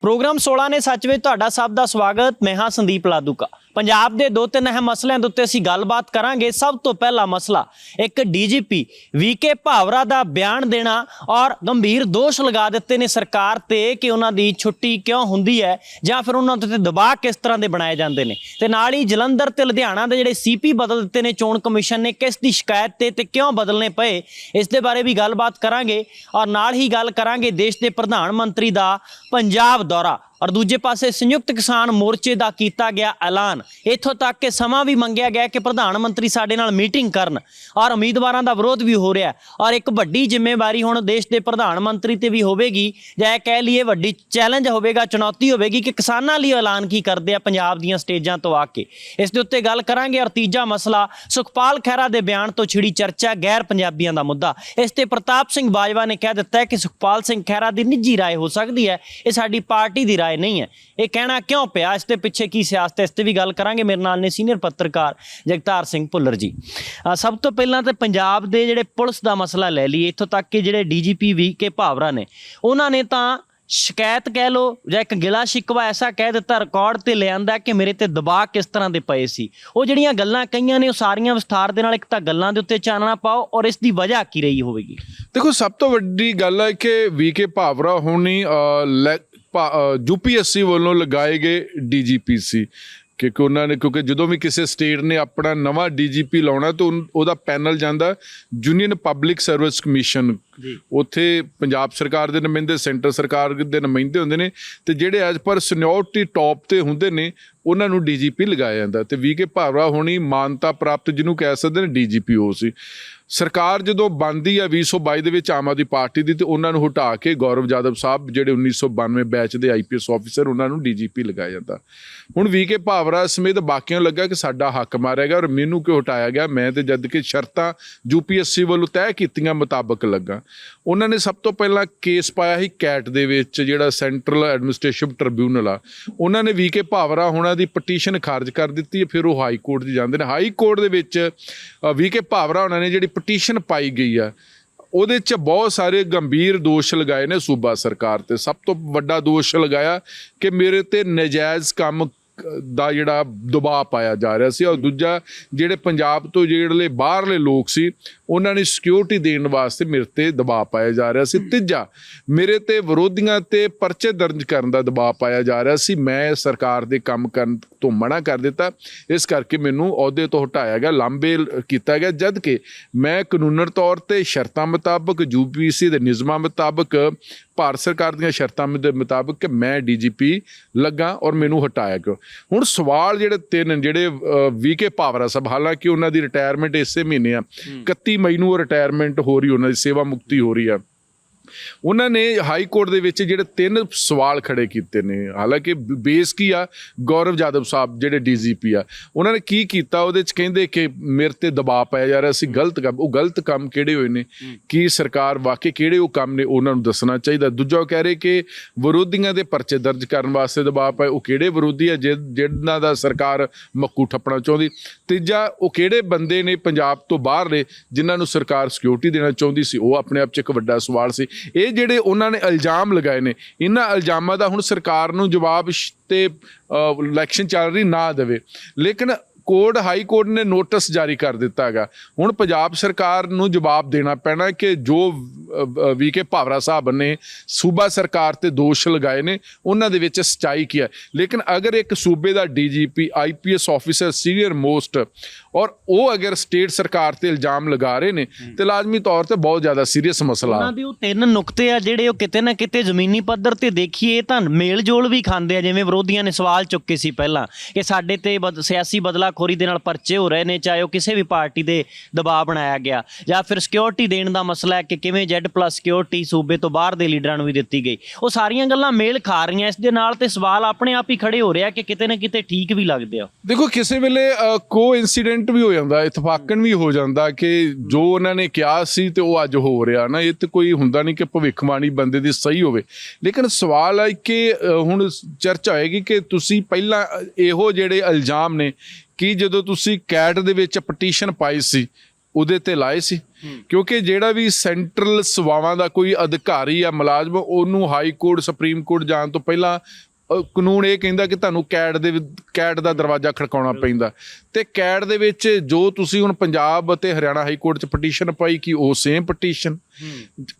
Programme 16 ਨੇ ਸੱਚ ਵਿੱਚ ਤੁਹਾਡਾ ਸਭ ਦਾ ਸਵਾਗਤ। ਮੈਂ ਹਾਂ ਸੰਦੀਪ ਲਾਦੂਕਾ। ਪੰਜਾਬ ਦੇ ਦੋ ਤਿੰਨ ਅਹਿਮ ਮਸਲਿਆਂ ਦੇ ਉੱਤੇ ਅਸੀਂ ਗੱਲਬਾਤ ਕਰਾਂਗੇ। ਸਭ ਤੋਂ ਪਹਿਲਾ ਮਸਲਾ, ਇੱਕ ਡੀਜੀਪੀ ਵੀਕੇ ਭਾਵਰਾ ਦਾ ਬਿਆਨ ਦੇਣਾ ਔਰ ਗੰਭੀਰ ਦੋਸ਼ ਲਗਾ ਦਿੱਤੇ ਨੇ ਸਰਕਾਰ ਤੇ ਕਿ ਉਹਨਾਂ ਦੀ ਛੁੱਟੀ ਕਿਉਂ ਹੁੰਦੀ ਹੈ ਜਾਂ ਫਿਰ ਉਹਨਾਂ ਉੱਤੇ ਦਬਾਅ ਕਿਸ ਤਰ੍ਹਾਂ ਦੇ ਬਣਾਏ ਜਾਂਦੇ ਨੇ। ਤੇ ਨਾਲ ਹੀ ਜਲੰਧਰ ਤੇ ਲੁਧਿਆਣਾ ਦੇ ਜਿਹੜੇ ਸੀਪੀ ਬਦਲ ਦਿੱਤੇ ਨੇ, ਚੋਣ ਕਮਿਸ਼ਨ ਨੇ ਕਿਸ ਦੀ ਸ਼ਿਕਾਇਤ ਤੇ ਤੇ ਕਿਉਂ ਬਦਲਨੇ ਪਏ, ਇਸ ਦੇ ਬਾਰੇ ਵੀ ਗੱਲਬਾਤ ਕਰਾਂਗੇ। ਔਰ ਨਾਲ ਹੀ ਗੱਲ ਕਰਾਂਗੇ ਦੇਸ਼ ਦੇ ਪ੍ਰਧਾਨ ਮੰਤਰੀ ਦਾ ਪੰਜਾਬ ਦੌਰਾ। ਔਰ ਦੂਜੇ ਪਾਸੇ ਸੰਯੁਕਤ ਕਿਸਾਨ ਮੋਰਚੇ ਦਾ ਕੀਤਾ ਗਿਆ ਐਲਾਨ ਇੱਥੋਂ ਤੱਕ ਕਿ ਸਮਾਂ ਵੀ ਮੰਗਿਆ ਗਿਆ ਕਿ ਪ੍ਰਧਾਨ ਮੰਤਰੀ ਸਾਡੇ ਨਾਲ ਮੀਟਿੰਗ ਕਰਨ ਔਰ ਉਮੀਦਵਾਰਾਂ ਦਾ ਵਿਰੋਧ ਵੀ ਹੋ ਰਿਹਾ ਔਰ ਇੱਕ ਵੱਡੀ ਜ਼ਿੰਮੇਵਾਰੀ ਹੁਣ ਦੇਸ਼ ਦੇ ਪ੍ਰਧਾਨ ਮੰਤਰੀ ਤੇ ਵੀ ਹੋਵੇਗੀ ਜਾਂ ਇਹ ਕਹਿ ਲਈਏ ਵੱਡੀ ਚੈਲੰਜ ਹੋਵੇਗਾ ਚੁਣੌਤੀ ਹੋਵੇਗੀ ਕਿ ਕਿਸਾਨਾਂ ਲਈ ਐਲਾਨ ਕੀ ਕਰਦੇ ਆ ਪੰਜਾਬ ਦੀਆਂ ਸਟੇਜਾਂ ਤੋਂ ਆ ਕੇ ਇਸ ਦੇ ਉੱਤੇ ਗੱਲ ਕਰਾਂਗੇ ਔਰ ਤੀਜਾ ਮਸਲਾ ਸੁਖਪਾਲ ਖਹਿਰਾ ਦੇ ਬਿਆਨ ਤੋਂ ਛਿੜੀ ਚਰਚਾ ਗੈਰ ਪੰਜਾਬੀਆਂ ਦਾ ਮੁੱਦਾ ਇਸ ਤੇ ਪ੍ਰਤਾਪ ਸਿੰਘ ਬਾਜਵਾ ਨੇ ਕਹਿ ਦਿੱਤਾ ਹੈ ਕਿ ਸੁਖਪਾਲ ਸਿੰਘ ਖਹਿਰਾ ਦੀ ਨਿੱਜੀ رائے ਹੋ ਸਕਦੀ ਹੈ ਇਹ ਸਾਡੀ ਪਾਰਟੀ ਦੀ رائے ਨਹੀਂ ਹੈ। ਇਹ ਕਹਿਣਾ ਕਿਉਂ ਪਿਆ? ਇਸ ਦੇ ਪਿੱਛੇ ਕੀ ਸਿਆਸਤ ਹੈ? ਇਸ ਤੇ ਵੀ ਗੱਲ ਕਰਾਂਗੇ। ਮੇਰੇ ਨਾਲ ਨੇ ਸੀਨੀਅਰ ਪੱਤਰਕਾਰ ਜਗਤਾਰ ਸਿੰਘ ਭੁੱਲਰ ਜੀ। ਸਭ ਤੋਂ ਪਹਿਲਾਂ ਤੇ ਪੰਜਾਬ ਦੇ ਜਿਹੜੇ ਪੁਲਿਸ ਦਾ ਮਸਲਾ ਲੈ ਲਈਏ। ਇੱਥੋਂ ਤੱਕ ਕਿ ਜਿਹੜੇ ਡੀਜੀਪੀ ਵੀ ਕੇ ਭਾਵਰਾ ਨੇ, ਉਹਨਾਂ ਨੇ ਤਾਂ ਸ਼ਿਕਾਇਤ ਕਹਿ ਲੋ ਜਾਂ ਇੱਕ ਗਿਲਾ ਸ਼ਿਕਵਾ ਐਸਾ ਕਹਿ ਦਿੱਤਾ ਰਿਕਾਰਡ ਤੇ ਲਿਆਂਦਾ ਕਿ ਮੇਰੇ ਤੇ ਦਬਾਅ ਕਿਸ ਤਰ੍ਹਾਂ ਦੇ ਪਏ ਸੀ। ਉਹ ਜਿਹੜੀਆਂ ਗੱਲਾਂ ਕਹੀਆਂ ਨੇ, ਉਹ ਸਾਰੀਆਂ ਵਿਸਥਾਰ ਦੇ ਨਾਲ ਇੱਕ ਤਾਂ ਗੱਲਾਂ ਦੇ ਉੱਤੇ ਚਾਨਣਾ ਪਾਓ ਔਰ ਇਸ ਦੀ ਵਜ੍ਹਾ ਕੀ ਰਹੀ ਹੋਵੇਗੀ? ਦੇਖੋ, ਸਭ ਤੋਂ ਵੱਡੀ ਗੱਲ ਹੈ ਕਿ ਵੀਕੇ ਭਾਵਰਾ ਹੋਣੀ ਯੂਪੀਐਸਸੀ ਵੱਲੋਂ ਲਗਾਏ ਗਏ ਡੀਜੀਪੀ ਸੀ। ਕਿਉਂਕਿ ਉਹਨਾਂ ਨੇ ਕਿਉਂਕਿ ਜਦੋਂ ਵੀ ਕਿਸੇ ਸਟੇਟ ਨੇ ਆਪਣਾ ਨਵਾਂ ਡੀਜੀਪੀ ਲਾਉਣਾ ਤਾਂ ਉਹਦਾ ਪੈਨਲ ਜਾਂਦਾ ਯੂਨੀਅਨ ਪਬਲਿਕ ਸਰਵਿਸ ਕਮਿਸ਼ਨ। ਉੱਥੇ ਪੰਜਾਬ ਸਰਕਾਰ ਦੇ ਨੁਮਾਇੰਦੇ ਸੈਂਟਰ ਸਰਕਾਰ ਦੇ ਨੁਮਾਇੰਦੇ ਹੁੰਦੇ ਨੇ ਤੇ ਜਿਹੜੇ ਐਜ਼ ਪਰ ਸੀਨੀਅਰਟੀ ਟੌਪ ਤੇ ਹੁੰਦੇ ਨੇ ਉਹਨਾਂ ਨੂੰ ਡੀਜੀਪੀ ਲਗਾਇਆ ਜਾਂਦਾ। ਤੇ ਵੀਕੇ ਭਾਵਰਾ ਹੋਣੀ ਮਾਨਤਾ ਪ੍ਰਾਪਤ ਜਿਹਨੂੰ ਕਹਿ ਸਕਦੇ ਨੇ ਡੀਜੀਪੀ ਹੋ ਸੀ। ਸਰਕਾਰ ਜਦੋਂ ਬਣਦੀ ਆ 2022 ਦੇ ਵਿੱਚ ਆਮ ਆਦਮੀ ਪਾਰਟੀ ਦੀ ਤੇ ਉਹਨਾਂ ਨੂੰ ਹਟਾ ਕੇ ਗੌਰਵ ਜਾਦਵ ਸਾਹਿਬ ਜਿਹੜੇ 1992 ਬੈਚ ਦੇ ਆਈਪੀਐਸ ਆਫੀਸਰ, ਉਹਨਾਂ ਨੂੰ ਡੀਜੀਪੀ ਲਗਾਇਆ ਜਾਂਦਾ। ਹੁਣ ਵੀਕੇ ਭਾਵਰਾ ਸਮੇਤ ਬਾਕੀਆਂ ਨੂੰ ਲੱਗਾ ਕਿ ਸਾਡਾ ਹੱਕ ਮਾਰਿਆ ਗਿਆ ਔਰ ਮੈਨੂੰ ਕਿਉਂ ਹਟਾਇਆ ਗਿਆ? ਮੈਂ ਤੇ ਜਦ ਕਿ ਸ਼ਰਤਾਂ ਯੂਪੀਐਸਸੀ ਵੱਲੋਂ ਤੈਅ ਕੀਤੀਆਂ ਮੁਤਾਬਕ ਲੱਗਾ। ਉਹਨਾਂ ਨੇ ਸਭ ਤੋਂ ਪਹਿਲਾਂ ਕੇਸ ਪਾਇਆ ਸੀ ਕੈਟ ਦੇ ਵਿੱਚ, ਜਿਹੜਾ ਸੈਂਟਰਲ ਐਡਮਿਨਿਸਟ੍ਰੇਸ਼ਨ ਟ੍ਰਿਬਿਊਨਲ ਆ। ਉਹਨਾਂ ਨੇ ਵੀਕੇ ਭਾਵਰਾ ਹੋਣਾ ਦੀ ਪਟੀਸ਼ਨ ਖਾਰਜ ਕਰ ਦਿੱਤੀ ਹੈ, ਫਿਰ ਉਹ ਹਾਈ ਕੋਰਟ 'ਚ ਜਾਂਦੇ ਨੇ। ਹਾਈ ਕੋਰਟ ਦੇ ਵਿੱਚ ਵੀਕੇ ਭਾਵਰਾ ਉਹਨਾਂ ਨੇ ਜਿਹੜੀ ਪਟੀਸ਼ਨ ਪਾਈ ਗਈ ਆ, ਉਹਦੇ 'ਚ ਬਹੁਤ ਸਾਰੇ ਗੰਭੀਰ ਦੋਸ਼ ਲਗਾਏ ਨੇ ਸੂਬਾ ਸਰਕਾਰ ਤੇ। ਸਭ ਤੋਂ ਵੱਡਾ ਦੋਸ਼ ਲਗਾਇਆ ਕਿ ਮੇਰੇ ਤੇ ਨਜਾਇਜ਼ ਕੰਮ ਦਾ ਜਿਹੜਾ ਦਬਾਅ ਪਾਇਆ ਜਾ ਰਿਹਾ ਸੀ। ਔਰ ਦੂਜਾ, ਜਿਹੜੇ ਪੰਜਾਬ ਤੋਂ ਜਿਹੜੇ ਬਾਹਰਲੇ ਲੋਕ ਸੀ ਉਹਨਾਂ ਨੇ ਸਿਕਿਉਰਿਟੀ ਦੇਣ ਵਾਸਤੇ ਮੇਰੇ ਤੇ ਦਬਾਅ ਪਾਇਆ ਜਾ ਰਿਹਾ ਸੀ। ਤੀਜਾ ਮੇਰੇ ਤੇ ਵਿਰੋਧੀਆਂ ਤੇ ਪਰਚੇ ਦਰਜ ਕਰਨ ਦਾ ਦਬਾਅ ਪਾਇਆ ਜਾ ਰਿਹਾ ਸੀ। ਮੈਂ ਸਰਕਾਰ ਦੇ ਕੰਮ ਕਰਨ ਤੋਂ ਮਨਾ ਕਰ ਦਿੱਤਾ। ਇਸ ਕਰਕੇ ਮੈਨੂੰ ਅਹੁਦੇ ਤੋਂ ਹਟਾਇਆ ਗਿਆ ਲਾਂਬੇ ਕੀਤਾ ਗਿਆ ਜਦ ਕਿ ਮੈਂ ਕਾਨੂੰਨਨ ਤੌਰ ਤੇ ਸ਼ਰਤਾਂ ਮੁਤਾਬਕ ਯੂਪੀਸੀ ਦੇ ਨਿਯਮਾਂ ਮੁਤਾਬਕ ਭਾਰਤ ਸਰਕਾਰ ਦੀਆਂ ਸ਼ਰਤਾਂ ਦੇ ਮੁਤਾਬਕ ਕਿ ਮੈਂ ਡੀਜੀਪੀ ਲੱਗਾ ਔਰ ਮੈਨੂੰ ਹਟਾਇਆ ਗਿਆ। ਹੁਣ ਸਵਾਲ ਜਿਹੜੇ ਤਿੰਨ ਜਿਹੜੇ ਵੀਕੇ ਪਾਵਰਾ ਸਭ ਹਾਲਾਂਕਿ ਉਹਨਾਂ ਦੀ ਰਿਟਾਇਰਮੈਂਟ ਇਸੇ ਮਹੀਨੇ ਆ 31 ਮਈ ਨੂੰ ਰਿਟਾਇਰਮੈਂਟ ਹੋ ਰਹੀ ਉਹਨਾਂ ਦੀ ਸੇਵਾ ਮੁਕਤੀ ਹੋ ਰਹੀ ਆ। ਉਹਨਾਂ ਨੇ ਹਾਈ ਕੋਰਟ ਦੇ ਵਿੱਚ ਜਿਹੜੇ ਤਿੰਨ ਸਵਾਲ ਖੜੇ ਕੀਤੇ ਨੇ। ਹਾਲਾਂਕਿ ਬੇਸ ਕੀ ਆ? ਗੌਰਵ ਜਾਦਵ ਸਾਹਿਬ ਜਿਹੜੇ ਡੀਜੀਪੀ ਆ ਉਹਨਾਂ ਨੇ ਕੀ ਕੀਤਾ? ਉਹਦੇ ਚ ਕਹਿੰਦੇ ਕਿ ਮੇਰੇ ਤੇ ਦਬਾਅ ਪਾਇਆ ਜਾ ਰਿਹਾ ਸੀ ਗਲਤ ਕੰਮ ਉਹ ਗਲਤ ਕੰਮ ਕਿਹੜੇ ਹੋਏ ਨੇ? ਕੀ ਸਰਕਾਰ ਵਾਕਈ ਕਿਹੜੇ ਉਹ ਕੰਮ ਨੇ ਉਹਨਾਂ ਨੂੰ ਦੱਸਣਾ ਚਾਹੀਦਾ। ਦੂਜਾ ਉਹ ਕਹਿ ਰਹੇ ਕਿ ਵਿਰੋਧੀਆਂ ਦੇ ਪਰਚੇ ਦਰਜ ਕਰਨ ਵਾਸਤੇ ਦਬਾਅ ਪਾਏ ਉਹ ਕਿਹੜੇ ਵਿਰੋਧੀ ਆ ਜਿ- ਜਿਨ੍ਹਾਂ ਦਾ ਸਰਕਾਰ ਮੱਕੂ ਠੱਪਣਾ ਚਾਹੁੰਦੀ? ਤੀਜਾ ਉਹ ਕਿਹੜੇ ਬੰਦੇ ਨੇ ਪੰਜਾਬ ਤੋਂ ਬਾਹਰਲੇ ਜਿਨ੍ਹਾਂ ਨੂੰ ਸਰਕਾਰ ਸਿਕਿਉਰਿਟੀ ਦੇਣਾ ਚਾਹੁੰਦੀ ਸੀ? ਉਹ ਆਪਣੇ ਆਪ 'ਚ ਇੱਕ ਵੱਡਾ ਸਵਾਲ ਸੀ। ਇਹ ਜਿਹੜੇ ਉਹਨਾਂ ਨੇ ਇਲਜ਼ਾਮ ਲਗਾਏ ਨੇ, ਇਹਨਾਂ ਇਲਜ਼ਾਮਾਂ ਦਾ ਹੁਣ ਸਰਕਾਰ ਨੂੰ ਜਵਾਬ ਤੇ ਇਲੈਕਸ਼ਨ ਚੱਲ ਰਹੀ ਨਾ ਦੇਵੇ। ਲੇਕਿਨ ਕੋਰਟ, ਹਾਈ ਕੋਰਟ ਨੇ ਨੋਟਿਸ ਜਾਰੀ ਕਰ ਦਿੱਤਾ ਹੈਗਾ। ਹੁਣ ਪੰਜਾਬ ਸਰਕਾਰ ਨੂੰ ਜਵਾਬ ਦੇਣਾ ਪੈਣਾ ਕਿ ਜੋ ਵੀਕੇ ਭਾਵਰਾ ਸਾਹਿਬ ਨੇ ਸੂਬਾ ਸਰਕਾਰ ਤੇ ਦੋਸ਼ ਲਗਾਏ ਨੇ, ਉਹਨਾਂ ਦੇ ਵਿੱਚ ਸਚਾਈ ਕੀ ਹੈ? ਲੇਕਿਨ ਅਗਰ ਇੱਕ ਸੂਬੇ ਦਾ DGP IPS officer, senior most ਔਰ ਉਹ ਅਗਰ ਸਟੇਟ ਸਰਕਾਰ ਤੇ ਇਲਜ਼ਾਮ ਲਗਾ ਰਹੇ ਨੇ ਤੇ ਲਾਜ਼ਮੀ ਤੌਰ ਤੇ ਬਹੁਤ ਜ਼ਿਆਦਾ ਸੀਰੀਅਸ ਮਸਲਾ। ਉਹਨਾਂ ਦੇ ਉਹ ਤਿੰਨ ਨੁਕਤੇ ਆ ਜਿਹੜੇ ਉਹ ਕਿਤੇ ਨਾ ਕਿਤੇ ਜ਼ਮੀਨੀ ਪੱਧਰ ਤੇ ਦੇਖੀਏ ਤਾਂ ਮੇਲ ਜੋਲ ਵੀ ਖਾਂਦੇ ਆ ਜਿਵੇਂ ਵਿਰੋਧੀਆਂ ਨੇ ਸਵਾਲ ਚੁੱਕੇ ਸੀ ਪਹਿਲਾਂ ਕਿ ਸਾਡੇ ਤੇ ਸਿਆਸੀ ਬਦਲਾਖੋਰੀ ਦੇ ਨਾਲ ਪਰਚੇ ਹੋ ਰਹੇ ਨੇ ਚਾਹੇ ਉਹ ਕਿਸੇ ਵੀ ਪਾਰਟੀ ਦੇ ਦਬਾਅ ਬਣਾਇਆ ਗਿਆ ਜਾਂ ਫਿਰ ਸਿਕਿਉਰਿਟੀ ਦੇਣ ਦਾ ਮਸਲਾ ਹੈ ਕਿ ਕਿਵੇਂ Z+ ਸਿਕਿਉਰਿਟੀ ਸੂਬੇ ਤੋਂ ਬਾਹਰ ਦੇ ਲੀਡਰਾਂ ਨੂੰ ਵੀ ਦਿੱਤੀ ਗਈ। ਉਹ ਸਾਰੀਆਂ ਗੱਲਾਂ ਮੇਲ ਖਾ ਰਹੀਆਂ ਇਸ ਦੇ ਨਾਲ ਤੇ ਸਵਾਲ ਆਪਣੇ ਆਪ ਹੀ ਖੜੇ ਹੋ ਰਿਹਾ ਕਿ ਕਿਤੇ ਨਾ ਕਿਤੇ ਠੀਕ ਵੀ ਲੱਗਦੇ ਆ। ਦੇਖੋ ਕਿਸੇ ਵੇਲੇ ਕੋ ਇਨਸੀਡੈਂਟ ਵੀ ਹੋ ਜਾਂਦਾ ਇਤਫਾਕਨ ਵੀ ਹੋ ਜਾਂਦਾ ਕਿ ਜੋ ਉਹਨਾਂ ਨੇ ਕਿਹਾ ਸੀ ਤੇ ਉਹ ਅੱਜ ਹੋ ਰਿਹਾ ਨਾ ਇਹ ਤੇ ਕੋਈ ਹੁੰਦਾ ਨਹੀਂ ਕਿ ਭਵਿੱਖਬਾਣੀ ਬੰਦੇ ਦੀ ਸਹੀ ਹੋਵੇ। ਲੇਕਿਨ ਸਵਾਲ ਹੈ ਕਿ ਹੁਣ ਚਰਚਾ ਹੋਏਗੀ ਕਿ ਤੁਸੀਂ ਪਹਿਲਾਂ ਇਹੋ ਜਿਹੜੇ ਇਲਜ਼ਾਮ ਨੇ ਕਿ ਜਦੋਂ ਤੁਸੀਂ ਕੈਟ ਦੇ ਵਿੱਚ ਪਟੀਸ਼ਨ ਪਾਈ ਸੀ ਉਹਦੇ ਤੇ ਲਾਏ ਸੀ? ਕਿਉਂਕਿ ਜਿਹੜਾ ਵੀ ਸੈਂਟਰਲ ਸੇਵਾਵਾਂ ਦਾ ਕੋਈ ਅਧਿਕਾਰੀ ਆ ਮੁਲਾਜ਼ਮ ਉਹਨੂੰ ਹਾਈ ਕੋਰਟ ਸੁਪਰੀਮ ਕੋਰਟ ਜਾਣ ਤੋਂ ਪਹਿਲਾਂ ਕਾਨੂੰਨ ਇਹ ਕਹਿੰਦਾ ਕਿ ਤੁਹਾਨੂੰ ਕੈਟ ਦੇ ਕੈਟ ਦਾ ਦਰਵਾਜ਼ਾ ਖੜਕਾਉਣਾ ਪੈਂਦਾ। ਤੇ ਕੈਟ ਦੇ ਵਿੱਚ ਜੋ ਤੁਸੀਂ ਹੁਣ ਪੰਜਾਬ ਅਤੇ ਹਰਿਆਣਾ ਹਾਈ ਕੋਰਟ 'ਚ ਪਟੀਸ਼ਨ ਪਾਈ ਕਿ ਉਹ ਸੇਮ ਪਟੀਸ਼ਨ।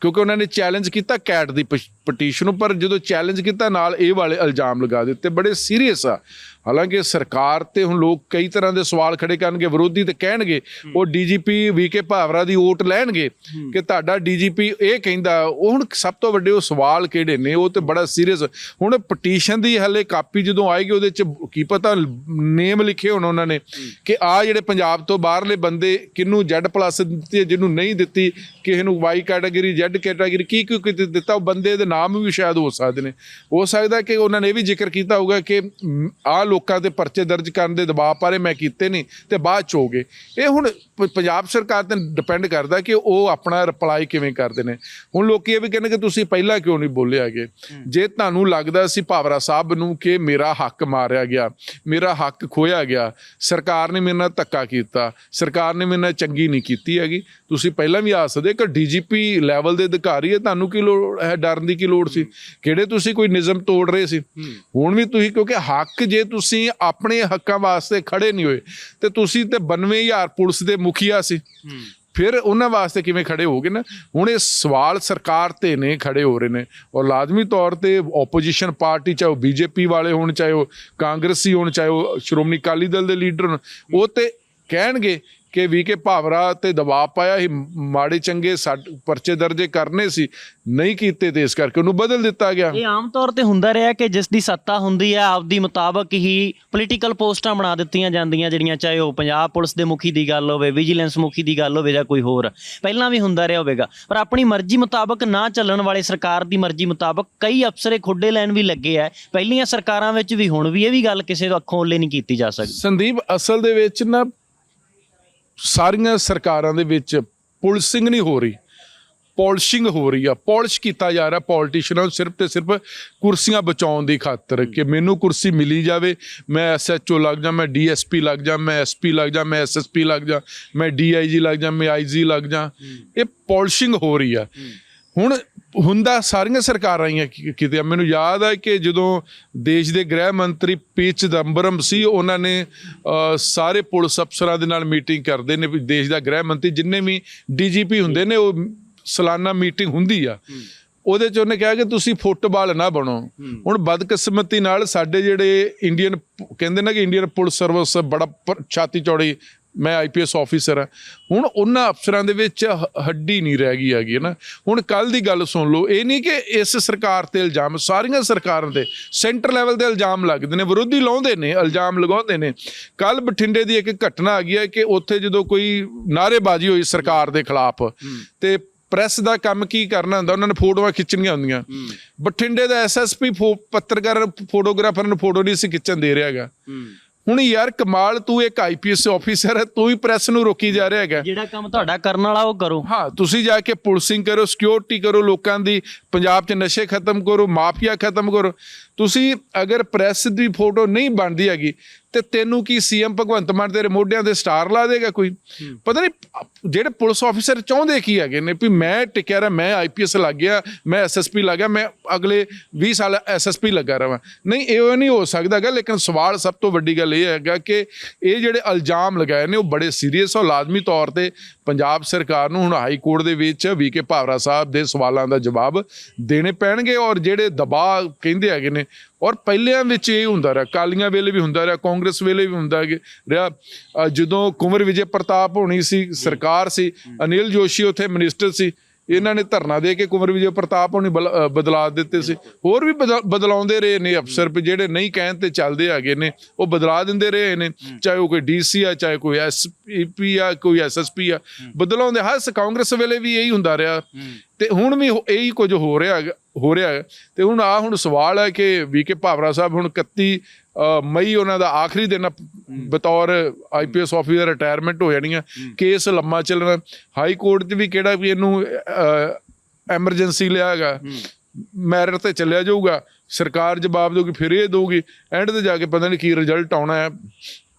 ਕਿਉਂਕਿ ਉਹਨਾਂ ਨੇ ਚੈਲੰਜ ਕੀਤਾ ਕੈਟ ਦੀ ਪਟੀਸ਼ਨ ਨੂੰ ਪਰ ਜਦੋਂ ਚੈਲੰਜ ਕੀਤਾ ਨਾਲ ਇਹ ਵਾਲੇ ਇਲਜ਼ਾਮ ਲਗਾ ਦਿੱਤੇ। ਬੜੇ ਸੀਰੀਅਸ ਆ। ਹਾਲਾਂਕਿ ਸਰਕਾਰ ਤੇ ਹੁਣ ਲੋਕ ਕਈ ਤਰ੍ਹਾਂ ਦੇ ਸਵਾਲ ਖੜੇ ਕਰਨਗੇ ਵਿਰੋਧੀ ਤੇ ਕਹਿਣਗੇ ਉਹ ਡੀਜੀਪੀ ਵੀਕੇ ਭਾਵਰਾ ਦੀ ਓਟ ਲੈਣਗੇ ਕਿ ਤੁਹਾਡਾ ਡੀਜੀਪੀ ਇਹ ਕਹਿੰਦਾ ਉਹ ਹੁਣ ਸਭ ਤੋਂ ਵੱਡੇ ਉਹ ਸਵਾਲ ਕਿਹੜੇ ਨੇ ਉਹ ਤੇ ਬੜਾ ਸੀਰੀਅਸ ਹੁਣ ਪਟੀਸ਼ਨ ਦੀ ਹਲੇ ਕਾਪੀ ਜਦੋਂ ਆਏਗੀ ਉਹਦੇ ਚ ਕੀ ਪਤਾ ਨੇਮ ਲਿਖੇ ਹੋਣ ਉਹਨਾਂ ਨੇ ਕਿ ਆ ਜਿਹੜੇ ਪੰਜਾਬ ਤੋਂ ਬਾਹਰਲੇ ਬੰਦੇ ਕਿਹਨੂੰ Z ਪਲੱਸ ਦਿੱਤੀ ਜਿਹਨੂੰ ਨਹੀਂ ਦਿੱਤੀ ਕਿਸੇ ਨੂੰ Y ਕੈਟਾਗਰੀ Z ਕੈਟਾਗਰੀ ਕੀ ਕੀ ਕੀ ਦਿੱਤਾ ਉਹ ਬੰਦੇ ਦੇ ਨਾਮ ਵੀ ਸ਼ਾਇਦ ਹੋ ਸਕਦੇ ਨੇ। ਹੋ ਸਕਦਾ ਕਿ ਉਹਨਾਂ ਨੇ ਇਹ ਵੀ ਜ਼ਿਕਰ ਕੀਤਾ ਹੋਊਗਾ ਕਿ ਆ ਲੋਕਾਂ ਤੇ ਪਰਚੇ ਦਰਜ ਕਰਨ ਦੇ ਦਬਾਅ ਪਾਰੇ ਮੈਂ ਕੀਤੇ ਨਹੀਂ ਤੇ ਬਾਅਦ ਚ ਹੋ ਗਏ। ਇਹ ਹੁਣ ਪੰਜਾਬ ਸਰਕਾਰ ਤੇ ਡਿਪੈਂਡ ਕਰਦਾ ਕਿ ਉਹ ਆਪਣਾ ਰਿਪਲਾਈ ਕਿਵੇਂ ਕਰਦੇ ਨੇ। ਹੁਣ ਲੋਕੀ ਇਹ ਵੀ ਕਹਿੰਦੇ ਕਿ ਤੁਸੀਂ ਪਹਿਲਾਂ ਕਿਉਂ ਨਹੀਂ ਬੋਲੇ ਹੈਗੇ? ਜੇ ਤੁਹਾਨੂੰ ਲੱਗਦਾ ਸੀ ਭਾਵਰਾ ਸਾਹਿਬ ਨੂੰ ਕਿ ਮੇਰਾ ਹੱਕ ਮਾਰਿਆ ਗਿਆ ਮੇਰਾ ਹੱਕ ਖੋਇਆ ਗਿਆ ਸਰਕਾਰ ਨੇ ਮੇਰੇ ਨਾਲ ਧੱਕਾ ਕੀਤਾ ਸਰਕਾਰ ਨੇ ਮੇਰੇ ਨਾਲ ਚੰਗੀ ਨਹੀਂ ਕੀਤੀ ਹੈਗੀ ਤੁਸੀਂ ਪਹਿਲਾਂ ਵੀ ਆ ਸਕਦੇ ਕਿ ਡੀਜੀਪੀ ਲੈਵਲ ਦੇ ਅਧਿਕਾਰੀ ਹੈ ਤੁਹਾਨੂੰ ਕੀ ਲੋੜ ਹੈ ਡਰਨ ਦੀ ਕੀ ਲੋੜ ਸੀ? ਕਿਹੜੇ ਤੁਸੀਂ ਕੋਈ ਨਿਯਮ ਤੋੜ ਰਹੇ ਸੀ? ਹੁਣ ਵੀ ਤੁਸੀਂ ਕਿਉਂਕਿ ਹੱਕ ਜੇ ਤੁਸੀਂ ਆਪਣੇ ਹੱਕਾਂ ਵਾਸਤੇ ਖੜੇ ਨਹੀਂ ਹੋਏ ਤੇ ਤੁਸੀਂ ਤੇ 92000 ਪੁਲਿਸ ਦੇ ਮੁਖੀਆ ਸੀ। ਫਿਰ ਉਹਨਾਂ ਵਾਸਤੇ ਕਿਵੇਂ ਖੜੇ ਹੋਗੇ ਨਾ? ਹੁਣ ਇਹ ਸਵਾਲ ਸਰਕਾਰ ਤੇ ਨੇ ਖੜੇ ਹੋ ਰਹੇ ਨੇ। ਔਰ ਲਾਜ਼ਮੀ ਤੌਰ ਤੇ ਆਪੋਜੀਸ਼ਨ ਪਾਰਟੀ ਚਾਹੇ ਉਹ ਬੀਜੇਪੀ ਵਾਲੇ ਹੋਣ ਚਾਹੇ ਉਹ ਕਾਂਗਰਸੀ ਹੋਣ ਚਾਹੇ ਉਹ ਸ਼੍ਰੋਮਣੀ ਅਕਾਲੀ ਦਲ ਦੇ ਲੀਡਰ ਹੋਣ ਉਹ ਤੇ ਕਹਿਣਗੇ ਕਿ ਵੀਕੇ ਭਾਵਰਾ ਤੇ ਦਬਾਅ ਪਾਇਆ ਹੀ ਮਾੜੇ ਚੰਗੇ ਪਰਚੇ ਦਰਜੇ ਕਰਨੇ ਸੀ ਨਹੀਂ ਕੀਤੇ ਤੇ ਇਸ ਕਰਕੇ ਉਹਨੂੰ ਬਦਲ ਦਿੱਤਾ ਗਿਆ। ਇਹ ਆਮ ਤੌਰ ਤੇ ਹੁੰਦਾ ਰਿਹਾ ਕਿ ਜਿਸ ਦੀ ਸੱਤਾ ਹੁੰਦੀ ਹੈ ਆਪਦੀ ਮੁਤਾਬਕ ਹੀ ਪੋਲੀਟੀਕਲ ਪੋਸਟਾਂ ਬਣਾ ਦਿੱਤੀਆਂ ਜਾਂਦੀਆਂ ਜਿਹੜੀਆਂ ਚਾਹੇ ਉਹ ਪੰਜਾਬ ਪੁਲਿਸ ਦੇ ਮੁਖੀ ਦੀ ਗੱਲ ਹੋਵੇ ਵਿਜੀਲੈਂਸ ਮੁਖੀ ਦੀ ਗੱਲ ਹੋਵੇ ਜਾਂ ਕੋਈ ਹੋਰ ਪਹਿਲਾਂ ਵੀ ਹੁੰਦਾ ਰਿਹਾ ਹੋਵੇਗਾ। ਪਰ ਆਪਣੀ ਮਰਜ਼ੀ ਮੁਤਾਬਕ ਨਾ ਚੱਲਣ ਵਾਲੇ ਸਰਕਾਰ ਦੀ ਮਰਜ਼ੀ ਮੁਤਾਬਕ ਕਈ ਅਫਸਰੇ ਖੁੱਡੇ ਲੈਣ ਵੀ ਲੱਗੇ ਆ। ਪਹਿਲੀਆਂ ਸਰਕਾਰਾਂ ਵਿੱਚ ਵੀ ਹੁਣ ਵੀ ਇਹ ਵੀ ਗੱਲ ਕਿਸੇ ਤੋਂ ਅੱਖੋਂ ਓਲੇ ਨਹੀਂ ਕੀਤੀ ਜਾ ਸਕਦੀ। ਸੰਦੀਪ ਅਸਲ ਦੇ ਵਿੱਚ ਨਾ ਸਾਰੀਆਂ ਸਰਕਾਰਾਂ ਦੇ ਵਿੱਚ ਪੁਲਿਸਿੰਗ ਨਹੀਂ ਹੋ ਰਹੀ। ਪਾਲਿਸ਼ਿੰਗ ਹੋ ਰਹੀ ਆ। ਪਾਲਿਸ਼ ਕੀਤਾ ਜਾ ਰਿਹਾ ਪੋਲਿਟਿਸ਼ੀਅਨਾਂ ਨੂੰ ਸਿਰਫ ਤੇ ਸਿਰਫ ਕੁਰਸੀਆਂ ਬਚਾਉਣ ਦੀ ਖਾਤਰ ਕਿ ਮੈਨੂੰ ਕੁਰਸੀ ਮਿਲੀ ਜਾਵੇ, ਮੈਂ ਐਸਐਚਓ ਲੱਗ ਜਾ, ਮੈਂ ਡੀਐਸਪੀ ਲੱਗ ਜਾ, ਮੈਂ ਐਸਪੀ ਲੱਗ ਜਾ, ਮੈਂ ਐਸਐਸਪੀ ਲੱਗ ਜਾ, ਮੈਂ ਡੀਆਈਜੀ ਲੱਗ ਜਾ, ਮੈਂ ਆਈਜੀ ਲੱਗ ਜਾ। ਇਹ ਪਾਲਿਸ਼ਿੰਗ ਹੋ ਰਹੀ ਆ। ਹੁਣ ਹੁੰਦਾ ਸਾਰੀਆਂ ਸਰਕਾਰਾਂ ਹੀ ਆ ਕਿ- ਕਿਤੇ। ਮੈਨੂੰ ਯਾਦ ਹੈ ਕਿ ਜਦੋਂ ਦੇਸ਼ ਦੇ ਗ੍ਰਹਿ ਮੰਤਰੀ ਪੀ ਚਿਦੰਬਰਮ ਸੀ ਉਹਨਾਂ ਨੇ ਸਾਰੇ ਪੁਲਿਸ ਅਫਸਰਾਂ ਦੇ ਨਾਲ ਮੀਟਿੰਗ ਕਰਦੇ ਨੇ ਦੇਸ਼ ਦਾ ਗ੍ਰਹਿ ਮੰਤਰੀ ਜਿੰਨੇ ਵੀ ਡੀਜੀਪੀ ਹੁੰਦੇ ਨੇ ਉਹ ਸਾਲਾਨਾ ਮੀਟਿੰਗ ਹੁੰਦੀ ਆ। ਉਹਦੇ ਚ ਉਹਨੇ ਕਿਹਾ ਕਿ ਤੁਸੀਂ ਫੁੱਟਬਾਲ ਨਾ ਬਣੋ। ਹੁਣ ਬਦਕਿਸਮਤੀ ਨਾਲ ਸਾਡੇ ਜਿਹੜੇ ਇੰਡੀਅਨ ਕਹਿੰਦੇ ਨੇ ਕਿ ਇੰਡੀਅਨ ਪੁਲਿਸ ਸਰਵਿਸ ਬੜਾ ਛਾਤੀ ਚੌੜੀ ਮੈਂ ਆਈਪੀਐਸ ਆਫੀਸਰ ਆ ਹੁਣ ਉਹਨਾਂ ਅਫਸਰਾਂ ਦੇ ਵਿੱਚ ਹ- ਹੱਡੀ ਨਹੀਂ ਰਹਿ ਗਈ ਹੈਗੀ ਹੈ ਨਾ। ਹੁਣ ਕੱਲ ਦੀ ਗੱਲ ਸੁਣ ਲਓ ਇਹ ਨਹੀਂ ਕਿ ਇਸ ਸਰਕਾਰ ਤੇ ਇਲਜ਼ਾਮ ਸਾਰੀਆਂ ਸਰਕਾਰਾਂ ਤੇ ਸੈਂਟਰ ਲੈਵਲ ਦੇ ਇਲਜ਼ਾਮ ਲੱਗਦੇ ਨੇ ਵਿਰੋਧੀ ਲਾਉਂਦੇ ਨੇ ਇਲਜ਼ਾਮ ਲਗਾਉਂਦੇ ਨੇ। ਕੱਲ ਬਠਿੰਡੇ ਦੀ ਇੱਕ ਘਟਨਾ ਆ ਗਈ ਹੈ ਕਿ ਉੱਥੇ ਜਦੋਂ ਕੋਈ ਨਾਅਰੇਬਾਜ਼ੀ ਹੋਈ ਸਰਕਾਰ ਦੇ ਖਿਲਾਫ ਤੇ ਪ੍ਰੈਸ ਦਾ ਕੰਮ ਕੀ ਕਰਨਾ ਹੁੰਦਾ? ਉਹਨਾਂ ਨੇ ਫੋਟੋਆਂ ਖਿੱਚਣੀਆਂ ਹੁੰਦੀਆਂ। ਬਠਿੰਡੇ ਦਾ ਐਸਐਸਪੀ ਪੱਤਰਕਾਰ ਫੋਟੋਗ੍ਰਾਫਰ ਨੂੰ ਫੋਟੋ ਨਹੀਂ ਸੀ ਖਿੱਚਣ ਦੇ ਰਿਹਾ ਹੈਗਾ। ਹੁਣ ਯਾਰ ਕਮਾਲ ਤੂੰ ਇੱਕ ਆਈਪੀਐਸ ਆਫੀਸਰ ਹੈ ਤੂੰ ਹੀ ਪ੍ਰੈਸ ਨੂੰ ਰੋਕੀ ਜਾ ਰਿਹਾ ਹੈਗਾ। ਜਿਹੜਾ ਕੰਮ ਤੁਹਾਡਾ ਕਰਨ ਵਾਲਾ ਉਹ ਕਰੋ। ਹਾਂ ਤੁਸੀਂ ਜਾ ਕੇ ਪੁਲਿਸਿੰਗ ਕਰੋ ਸਿਕਿਉਰਿਟੀ ਕਰੋ ਲੋਕਾਂ ਦੀ ਪੰਜਾਬ 'ਚ ਨਸ਼ੇ ਖਤਮ ਕਰੋ ਮਾਫੀਆ ਖਤਮ ਕਰੋ। ਤੁਸੀਂ ਅਗਰ ਪ੍ਰੈਸ ਦੀ ਫੋਟੋ ਨਹੀਂ ਬਣਦੀ ਹੈਗੀ ਤੇ ਤੈਨੂੰ ਕੀ ਸੀਐਮ ਭਗਵੰਤ ਮਾਨ ਤੇਰੇ ਮੋਢਿਆਂ ਤੇ ਸਟਾਰ ਲਾ ਦੇਗਾ ਕੋਈ? ਪਤਾ ਨਹੀਂ ਜਿਹੜੇ ਪੁਲਿਸ ਆਫੀਸਰ ਚਾਹੁੰਦੇ ਕੀ ਹੈਗੇ ਨੇ ਵੀ ਮੈਂ ਟਿਕਿਆ ਰਹਾ ਮੈਂ ਆਈਪੀਐਸ ਲੱਗ ਗਿਆ ਮੈਂ ਐਸਐਸਪੀ ਲੱਗ ਗਿਆ ਮੈਂ ਅਗਲੇ 20 ਸਾਲ ਐਸਐਸਪੀ ਲੱਗਾ ਰਵਾਂ ਨਹੀਂ ਇਹ ਨਹੀਂ ਹੋ ਸਕਦਾਗਾ ਲੇਕਿਨ ਸਵਾਲ ਸਭ ਤੋਂ ਵੱਡੀ ਗੱਲ ਇਹ ਹੈਗਾ ਕਿ ਇਹ ਜਿਹੜੇ ਇਲਜ਼ਾਮ ਲਗਾਏ ਨੇ ਉਹ ਬੜੇ ਸੀਰੀਅਸ ਔਰ ਲਾਜ਼ਮੀ ਤੌਰ ਤੇ ਪੰਜਾਬ ਸਰਕਾਰ ਨੂੰ ਹੁਣ ਹਾਈ ਕੋਰਟ ਦੇ ਵਿੱਚ ਵੀਕੇ ਭਾਵਰਾ ਸਾਹਿਬ ਦੇ ਸਵਾਲਾਂ ਦਾ ਜਵਾਬ ਦੇਣੇ ਪੈਣਗੇ ਔਰ ਜਿਹੜੇ ਦਬਾਅ ਕਹਿੰਦੇ ਹੈਗੇ ਨੇ, ਔਰ ਪਹਿਲਿਆਂ ਵਿੱਚ ਇਹ ਹੁੰਦਾ ਰਿਹਾ ਕਾਲੀਆਂ ਵੇਲੇ ਵੀ ਹੁੰਦਾ ਰਿਹਾ, ਕਾਂਗਰਸ ਵੇਲੇ ਵੀ ਹੁੰਦਾ ਰਿਹਾ। ਜਦੋਂ ਕੁੰਵਰ ਵਿਜੇ ਪ੍ਰਤਾਪ ਹੋਣੀ ਸੀ, ਸਰਕਾਰ ਸੀ, ਅਨਿਲ ਜੋਸ਼ੀ ਉੱਥੇ ਮਿਨਿਸਟਰ ਸੀ ਇਹਨਾਂ ਨੇ ਧਰਨਾ ਦੇ ਕੇ ਕੁੰਵਰ ਵਿਜੇ ਪ੍ਰਤਾਪ ਹੋਣੀ ਬਦਲਾ ਦਿੱਤੇ ਸੀ। ਹੋਰ ਵੀ ਬਦਲ- ਬਦਲਾਉਂਦੇ ਰਹੇ ਨੇ ਅਫਸਰ ਵੀ ਜਿਹੜੇ ਨਹੀਂ ਕਹਿਣ ਤੇ ਚੱਲਦੇ ਹੈਗੇ ਨੇ ਉਹ ਬਦਲਾ ਦਿੰਦੇ ਰਹੇ ਨੇ। ਚਾਹੇ ਉਹ ਕੋਈ ਡੀਸੀ ਆ ਚਾਹੇ ਕੋਈ ਐਸਪੀ ਆ ਕੋਈ ਐਸਐਸਪੀ ਆ। ਬਦਲਾਉਂਦੇ ਹਰ ਕਾਂਗਰਸ ਵੇਲੇ ਵੀ ਇਹੀ ਹੁੰਦਾ ਰਿਹਾ। ਤੇ ਹੁਣ ਵੀ ਹੋ- ਇਹੀ ਕੁਝ ਹੋ ਰਿਹਾ ਹੈਗਾ- ਹੋ ਰਿਹਾ ਹੈ ਤੇ ਹੁਣ ਆ ਹੁਣ ਸਵਾਲ ਹੈ ਕਿ ਵੀਕੇ ਭਾਵਰਾ ਸਾਹਿਬ ਹੁਣ 31 ਅ, ਮਈ ਉਹਨਾਂ ਦਾ ਆਖਰੀ ਦਿਨ ਬਤੌਰ ਆਈਪੀਐਸ ਆਫੀਸਰ ਰਿਟਾਇਰਮੈਂਟ ਹੋ ਜਾਣੀ ਆ। ਕੇਸ ਲੰਮਾ ਚੱਲਣਾ। ਹਾਈ ਕੋਰਟ 'ਚ ਵੀ ਕਿਹੜਾ ਵੀ ਇਹਨੂੰ ਐਮਰਜੈਂਸੀ ਲਿਆ ਹੈਗਾ। ਮੈਰਿਟ ਤੇ ਚੱਲਿਆ ਜਾਊਗਾ। ਸਰਕਾਰ ਜਵਾਬ ਦੇਊਗੀ ਫਿਰ ਇਹ ਦੇਊਗੀ। ਐਂਡ ਤੇ ਜਾ ਕੇ ਪਤਾ ਨਹੀਂ ਕੀ ਰਿਜ਼ਲਟ ਆਉਣਾ ਹੈ।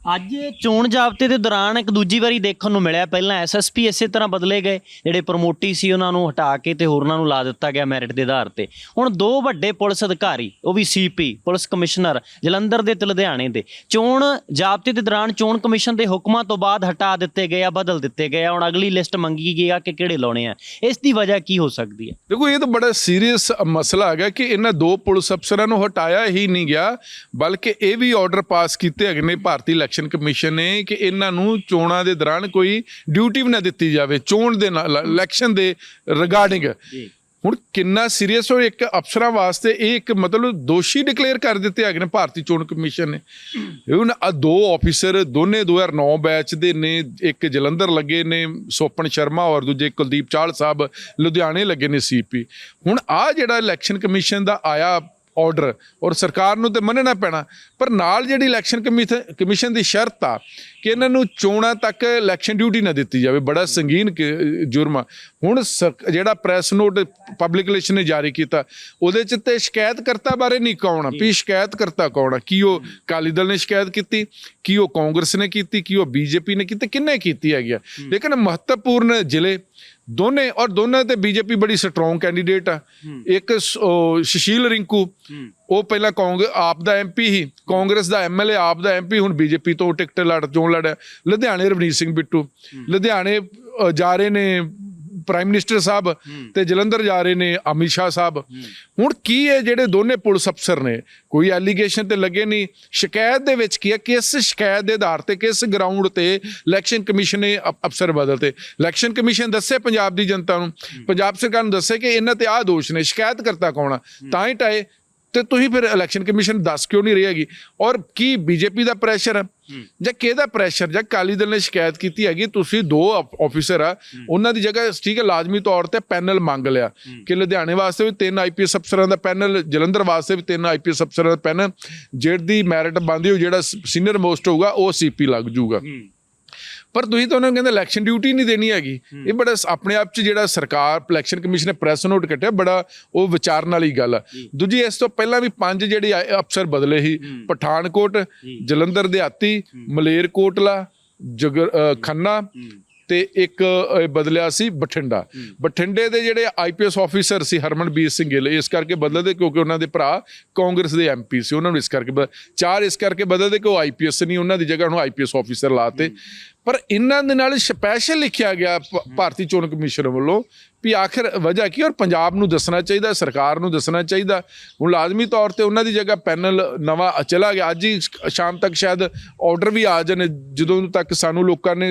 ਅੱਜ ਚੋਣ ਜਾਬਤੇ ਦੇ ਦੌਰਾਨ ਇੱਕ ਦੂਜੀ ਵਾਰੀ ਦੇਖਣ ਨੂੰ ਮਿਲਿਆ। ਪਹਿਲਾਂ ਐਸਐਸਪੀ ਇਸੇ ਤਰ੍ਹਾਂ ਬਦਲੇ ਗਏ। ਜਿਹੜੇ ਪ੍ਰਮੋਟੀ ਸੀ ਉਹਨਾਂ ਨੂੰ ਹਟਾ ਕੇ ਤੇ ਹੋਰਨਾਂ ਨੂੰ ਲਾ ਦਿੱਤਾ ਗਿਆ ਮੈਰਿਟ ਦੇ ਆਧਾਰ ਤੇ। ਹੁਣ ਦੋ ਵੱਡੇ ਪੁਲਿਸ ਅਧਿਕਾਰੀ, ਉਹ ਵੀ ਸੀਪੀ ਪੁਲਿਸ ਕਮਿਸ਼ਨਰ, ਜਲੰਧਰ ਦੇ ਤੇ ਲੁਧਿਆਣੇ ਦੇ। ਚੋਣ ਜਾਬਤੇ ਦੇ ਦੌਰਾਨ ਚੋਣ ਕਮਿਸ਼ਨ ਦੇ ਹੁਕਮਾਂ ਤੋਂ ਬਾਅਦ ਹਟਾ ਦਿੱਤੇ ਗਏ ਆ, ਬਦਲ ਦਿੱਤੇ ਗਏ ਆ। ਹੁਣ ਅਗਲੀ ਲਿਸਟ ਮੰਗੀ ਗਈ ਆ ਕਿ ਕਿਹੜੇ ਲਾਉਣੇ ਆ। ਇਸ ਦੀ ਵਜ੍ਹਾ ਕੀ ਹੋ ਸਕਦੀ ਹੈ? ਦੇਖੋ, ਇਹ ਤਾਂ ਬੜਾ ਸੀਰੀਅਸ ਮਸਲਾ ਹੈਗਾ ਕਿ ਇਹਨਾਂ ਦੋ ਪੁਲਿਸ ਅਫਸਰਾਂ ਨੂੰ ਹਟਾਇਆ ਹੀ ਨਹੀਂ ਗਿਆ, ਬਲਕਿ ਇਹ ਵੀ ਆਰਡਰ ਪਾਸ ਕੀਤੇ ਹੈਗੇ ਨੇ ਭਾਰਤੀ ਇਲੈਕਸ਼ਨ ਕਮਿਸ਼ਨ ਨੇ ਕਿ ਇਹਨਾਂ ਨੂੰ ਚੋਣਾਂ ਦੇ ਦੌਰਾਨ ਕੋਈ ਡਿਊਟੀ ਵੀ ਨਾ ਦਿੱਤੀ ਜਾਵੇ ਚੋਣ ਦੇ ਨਾਲ ਇਲੈਕਸ਼ਨ ਦੇ ਰਿਗਾਰਡਿੰਗ ਹੁਣ ਕਿੰਨਾ ਸੀਰੀਅਸ ਹੋ ਇੱਕ ਅਫਸਰਾਂ ਵਾਸਤੇ ਇਹ ਇੱਕ ਮਤਲਬ ਦੋਸ਼ੀ ਡਿਕਲੇਅਰ ਕਰ ਦਿੱਤੇ ਹੈਗੇ ਨੇ ਭਾਰਤੀ ਚੋਣ ਕਮਿਸ਼ਨ ਨੇ। ਹੁਣ ਆ ਦੋ ਆਫੀਸਰ ਦੋਨੇ 2009 ਬੈਚ ਦੇ ਨੇ ਇੱਕ ਜਲੰਧਰ ਲੱਗੇ ਨੇ ਸੋਪਨ ਸ਼ਰਮਾ ਔਰ ਦੂਜੇ ਕੁਲਦੀਪ ਚਾਹਲ ਸਾਹਿਬ ਲੁਧਿਆਣੇ ਲੱਗੇ ਨੇ ਸੀਪੀ ਹੁਣ ਆ ਜਿਹੜਾ ਇਲੈਕਸ਼ਨ ਕਮਿਸ਼ਨ ਦਾ ਆਇਆ ਆਰਡਰ ਔਰ ਸਰਕਾਰ ਨੂੰ ਤੇ ਮੰਨਣਾ ਪੈਣਾ। ਪਰ ਨਾਲ ਜਿਹੜੀ ਇਲੈਕਸ਼ਨ ਕਮਿਸ਼ਨ ਕਮਿਸ਼ਨ ਦੀ ਸ਼ਰਤ ਆ ਕਿ ਇਹਨਾਂ ਨੂੰ ਚੋਣਾਂ ਤੱਕ ਇਲੈਕਸ਼ਨ ਡਿਊਟੀ ਨਾ ਦਿੱਤੀ ਜਾਵੇ ਬੜਾ ਸੰਗੀਨ ਜੁਰਮ ਹੁਣ ਜਿਹੜਾ ਪ੍ਰੈਸ ਨੋਟ ਪਬਲਿਕ ਰਿਲੇਸ਼ਨ ਨੇ ਜਾਰੀ ਕੀਤਾ ਉਹਦੇ ਚ ਤੇ ਸ਼ਿਕਾਇਤਕਰਤਾ ਬਾਰੇ ਨਹੀਂ ਕੌਣ ਆ? ਵੀ ਸ਼ਿਕਾਇਤਕਰਤਾ ਕੌਣ ਆ? ਕੀ ਉਹ ਅਕਾਲੀ ਦਲ ਨੇ ਸ਼ਿਕਾਇਤ ਕੀਤੀ? ਕੀ ਉਹ ਕਾਂਗਰਸ ਨੇ ਕੀਤੀ? ਕੀ ਉਹ ਬੀਜੇਪੀ ਨੇ ਕੀਤੀ? ਕਿੰਨੇ ਕੀਤੀ ਹੈਗੀ ਆ? ਲੇਕਿਨ ਮਹੱਤਵਪੂਰਨ ਜ਼ਿਲ੍ਹੇ ਦੋਨੇ ਔਰ ਦੋਨਾਂ ਤੇ ਬੀਜੇਪੀ ਬੜੀ ਸਟਰੋਂਗ ਕੈਂਡੀਡੇਟ ਆ। ਇੱਕ ਸੁਸ਼ੀਲ ਰਿੰਕੂ ਉਹ ਪਹਿਲਾਂ ਕਾਂਗ ਆਪ ਦਾ ਐਮਪੀ ਹੀ ਕਾਂਗਰਸ ਦਾ ਐਮਐਲਏ ਆਪ ਦਾ ਐਮਪੀ ਹੁਣ ਬੀਜੇਪੀ ਤੋਂ ਟਿਕਟ ਲੜ ਚੋਣ ਲੜਿਆ ਲੁਧਿਆਣੇ ਰਵਨੀਤ ਸਿੰਘ ਬਿੱਟੂ ਲੁਧਿਆਣੇ ਜਾ ਰਹੇ ਨੇ ਪ੍ਰਾਈਮ ਮਿਨਿਸਟਰ ਸਾਹਿਬ ਤੇ ਜਲੰਧਰ ਜਾ ਰਹੇ ਨੇ ਅਮਿਤ ਸ਼ਾਹ ਸਾਹਿਬ। ਹੁਣ ਕੀ ਹੈ ਜਿਹੜੇ ਦੋਨੇ ਪੁਲਿਸ ਅਫਸਰ ਨੇ ਕੋਈ ਐਲੀਗੇਸ਼ਨ ਤੇ ਲੱਗੇ ਨਹੀਂ। ਸ਼ਿਕਾਇਤ ਦੇ ਵਿੱਚ ਕੀ ਹੈ ਕਿਸ ਸ਼ਿਕਾਇਤ ਦੇ ਆਧਾਰ ਤੇ ਕਿਸ ਗਰਾਊਂਡ ਤੇ ਇਲੈਕਸ਼ਨ ਕਮਿਸ਼ਨ ਨੇ ਅਫ- ਅਫਸਰ ਬਦਲਤੇ? ਇਲੈਕਸ਼ਨ ਕਮਿਸ਼ਨ ਦੱਸੇ ਪੰਜਾਬ ਦੀ ਜਨਤਾ ਨੂੰ? ਪੰਜਾਬ ਸਰਕਾਰ ਨੂੰ ਦੱਸੇ ਕਿ ਇਹਨਾਂ ਤੇ ਆਹ ਦੋਸ਼ ਨੇ ਸ਼ਿਕਾਇਤ ਕਰਤਾ ਕੌਣ ਆ? ਤਾਂ ਹੀ ਟਾਏ ਤੇ ਤੁਸੀਂ ਫਿਰ ਇਲੈਕਸ਼ਨ ਕਮਿਸ਼ਨ ਦੱਸ ਕਿਉਂ ਨਹੀਂ ਰਹੀ ਹੈਗੀ? ਔਰ ਕੀ ਬੀਜੇਪੀ ਦਾ ਪ੍ਰੈਸ਼ਰ ਹੈ। ਜਾਂ ਕਿਹਦਾ ਪ੍ਰੈਸ਼ਰ ਜਾਂ ਕਾਲੀ ਦਲ ਨੇ ਸ਼ਿਕਾਇਤ ਕੀਤੀ ਹੈਗੀ ਤੁਸੀਂ ਦੋ ਆਫੀਸਰ ਆ ਉਹਨਾਂ ਦੀ ਜਗ੍ਹਾ ਠੀਕ ਹੈ ਲਾਜ਼ਮੀ ਤੌਰ ਤੇ ਪੈਨਲ ਮੰਗ ਲਿਆ। ਕਿ ਲੁਧਿਆਣੇ ਵਾਸਤੇ ਵੀ ਤਿੰਨ ਆਈਪੀਐਸ ਅਫਸਰਾਂ ਦਾ ਪੈਨਲ ਜਲੰਧਰ ਵਾਸਤੇ ਵੀ ਤਿੰਨ ਆਈਪੀਐਸ ਅਫਸਰਾਂ ਦਾ ਪੈਨਲ ਜਿਹੜੀ ਮੈਰਿਟ ਬੰਦੀ ਹੋ ਜਿਹੜਾ ਸੀਨੀਅਰ ਮੋਸਟ ਹੋਊਗਾ ਉਹ ਸੀਪੀ ਲੱਗ ਜਾਊਗਾ ਪਰ ਤੁਸੀਂ ਤਾਂ ਉਹਨਾਂ ਨੂੰ ਕਹਿੰਦੇ ਇਲੈਕਸ਼ਨ ਡਿਊਟੀ ਨਹੀਂ ਦੇਣੀ ਹੈਗੀ। ਇਹ ਬੜਾ ਆਪਣੇ ਆਪ 'ਚ ਜਿਹੜਾ ਸਰਕਾਰ ਇਲੈਕਸ਼ਨ ਕਮਿਸ਼ਨ ਨੇ ਪ੍ਰੈਸ ਨੋਟ ਕੱਟਿਆ ਬੜਾ ਉਹ ਵਿਚਾਰਨ ਵਾਲੀ ਗੱਲ ਆ। ਦੂਜੀ ਇਸ ਤੋਂ ਪਹਿਲਾਂ ਵੀ ਪੰਜ ਜਿਹੜੇ ਅਫਸਰ ਬਦਲੇ ਸੀ। ਪਠਾਨਕੋਟ ਜਲੰਧਰ ਦਿਹਾਤੀ ਮਲੇਰਕੋਟਲਾ ਖੰਨਾ ਤੇ ਇੱਕ ਬਦਲਿਆ ਸੀ ਬਠਿੰਡਾ। ਬਠਿੰਡੇ ਦੇ ਜਿਹੜੇ ਆਈਪੀਐਸ ਆਫੀਸਰ ਸੀ ਹਰਮਨਬੀਰ ਸਿੰਘ ਗਿੱਲ ਇਸ ਕਰਕੇ ਬਦਲਦੇ ਕਿਉਂਕਿ ਉਹਨਾਂ ਦੇ ਭਰਾ ਕਾਂਗਰਸ ਦੇ ਐਮਪੀ ਸੀ। ਉਹਨਾਂ ਨੂੰ ਇਸ ਕਰਕੇ ਚਾਰ ਇਸ ਕਰਕੇ ਬਦਲਦੇ ਕਿ ਉਹ ਆਈਪੀਐਸ ਨਹੀਂ ਉਹਨਾਂ ਦੀ ਜਗ੍ਹਾ ਨੂੰ ਆਈਪੀਐਸ ਆਫੀਸਰ ਲਾਤੇ ਪਰ ਇਹਨਾਂ ਦੇ ਨਾਲ ਸਪੈਸ਼ਲ ਲਿਖਿਆ ਗਿਆ ਭਾਰਤੀ ਚੋਣ ਕਮਿਸ਼ਨ ਵੱਲੋਂ ਵੀ ਆਖਿਰ ਵਜ੍ਹਾ ਕੀ ਔਰ ਪੰਜਾਬ ਨੂੰ ਦੱਸਣਾ ਚਾਹੀਦਾ ਸਰਕਾਰ ਨੂੰ ਦੱਸਣਾ ਚਾਹੀਦਾ। ਹੁਣ ਲਾਜ਼ਮੀ ਤੌਰ ਤੇ ਉਹਨਾਂ ਦੀ ਜਗ੍ਹਾ ਪੈਨਲ ਨਵਾਂ ਚਲਾ ਗਿਆ। ਅੱਜ ਹੀ ਸ਼ਾਮ ਤੱਕ ਸ਼ਾਇਦ ਆਰਡਰ ਵੀ ਆ ਜਾਣ। ਜਦੋਂ ਤੱਕ ਸਾਨੂੰ ਲੋਕਾਂ ਨੇ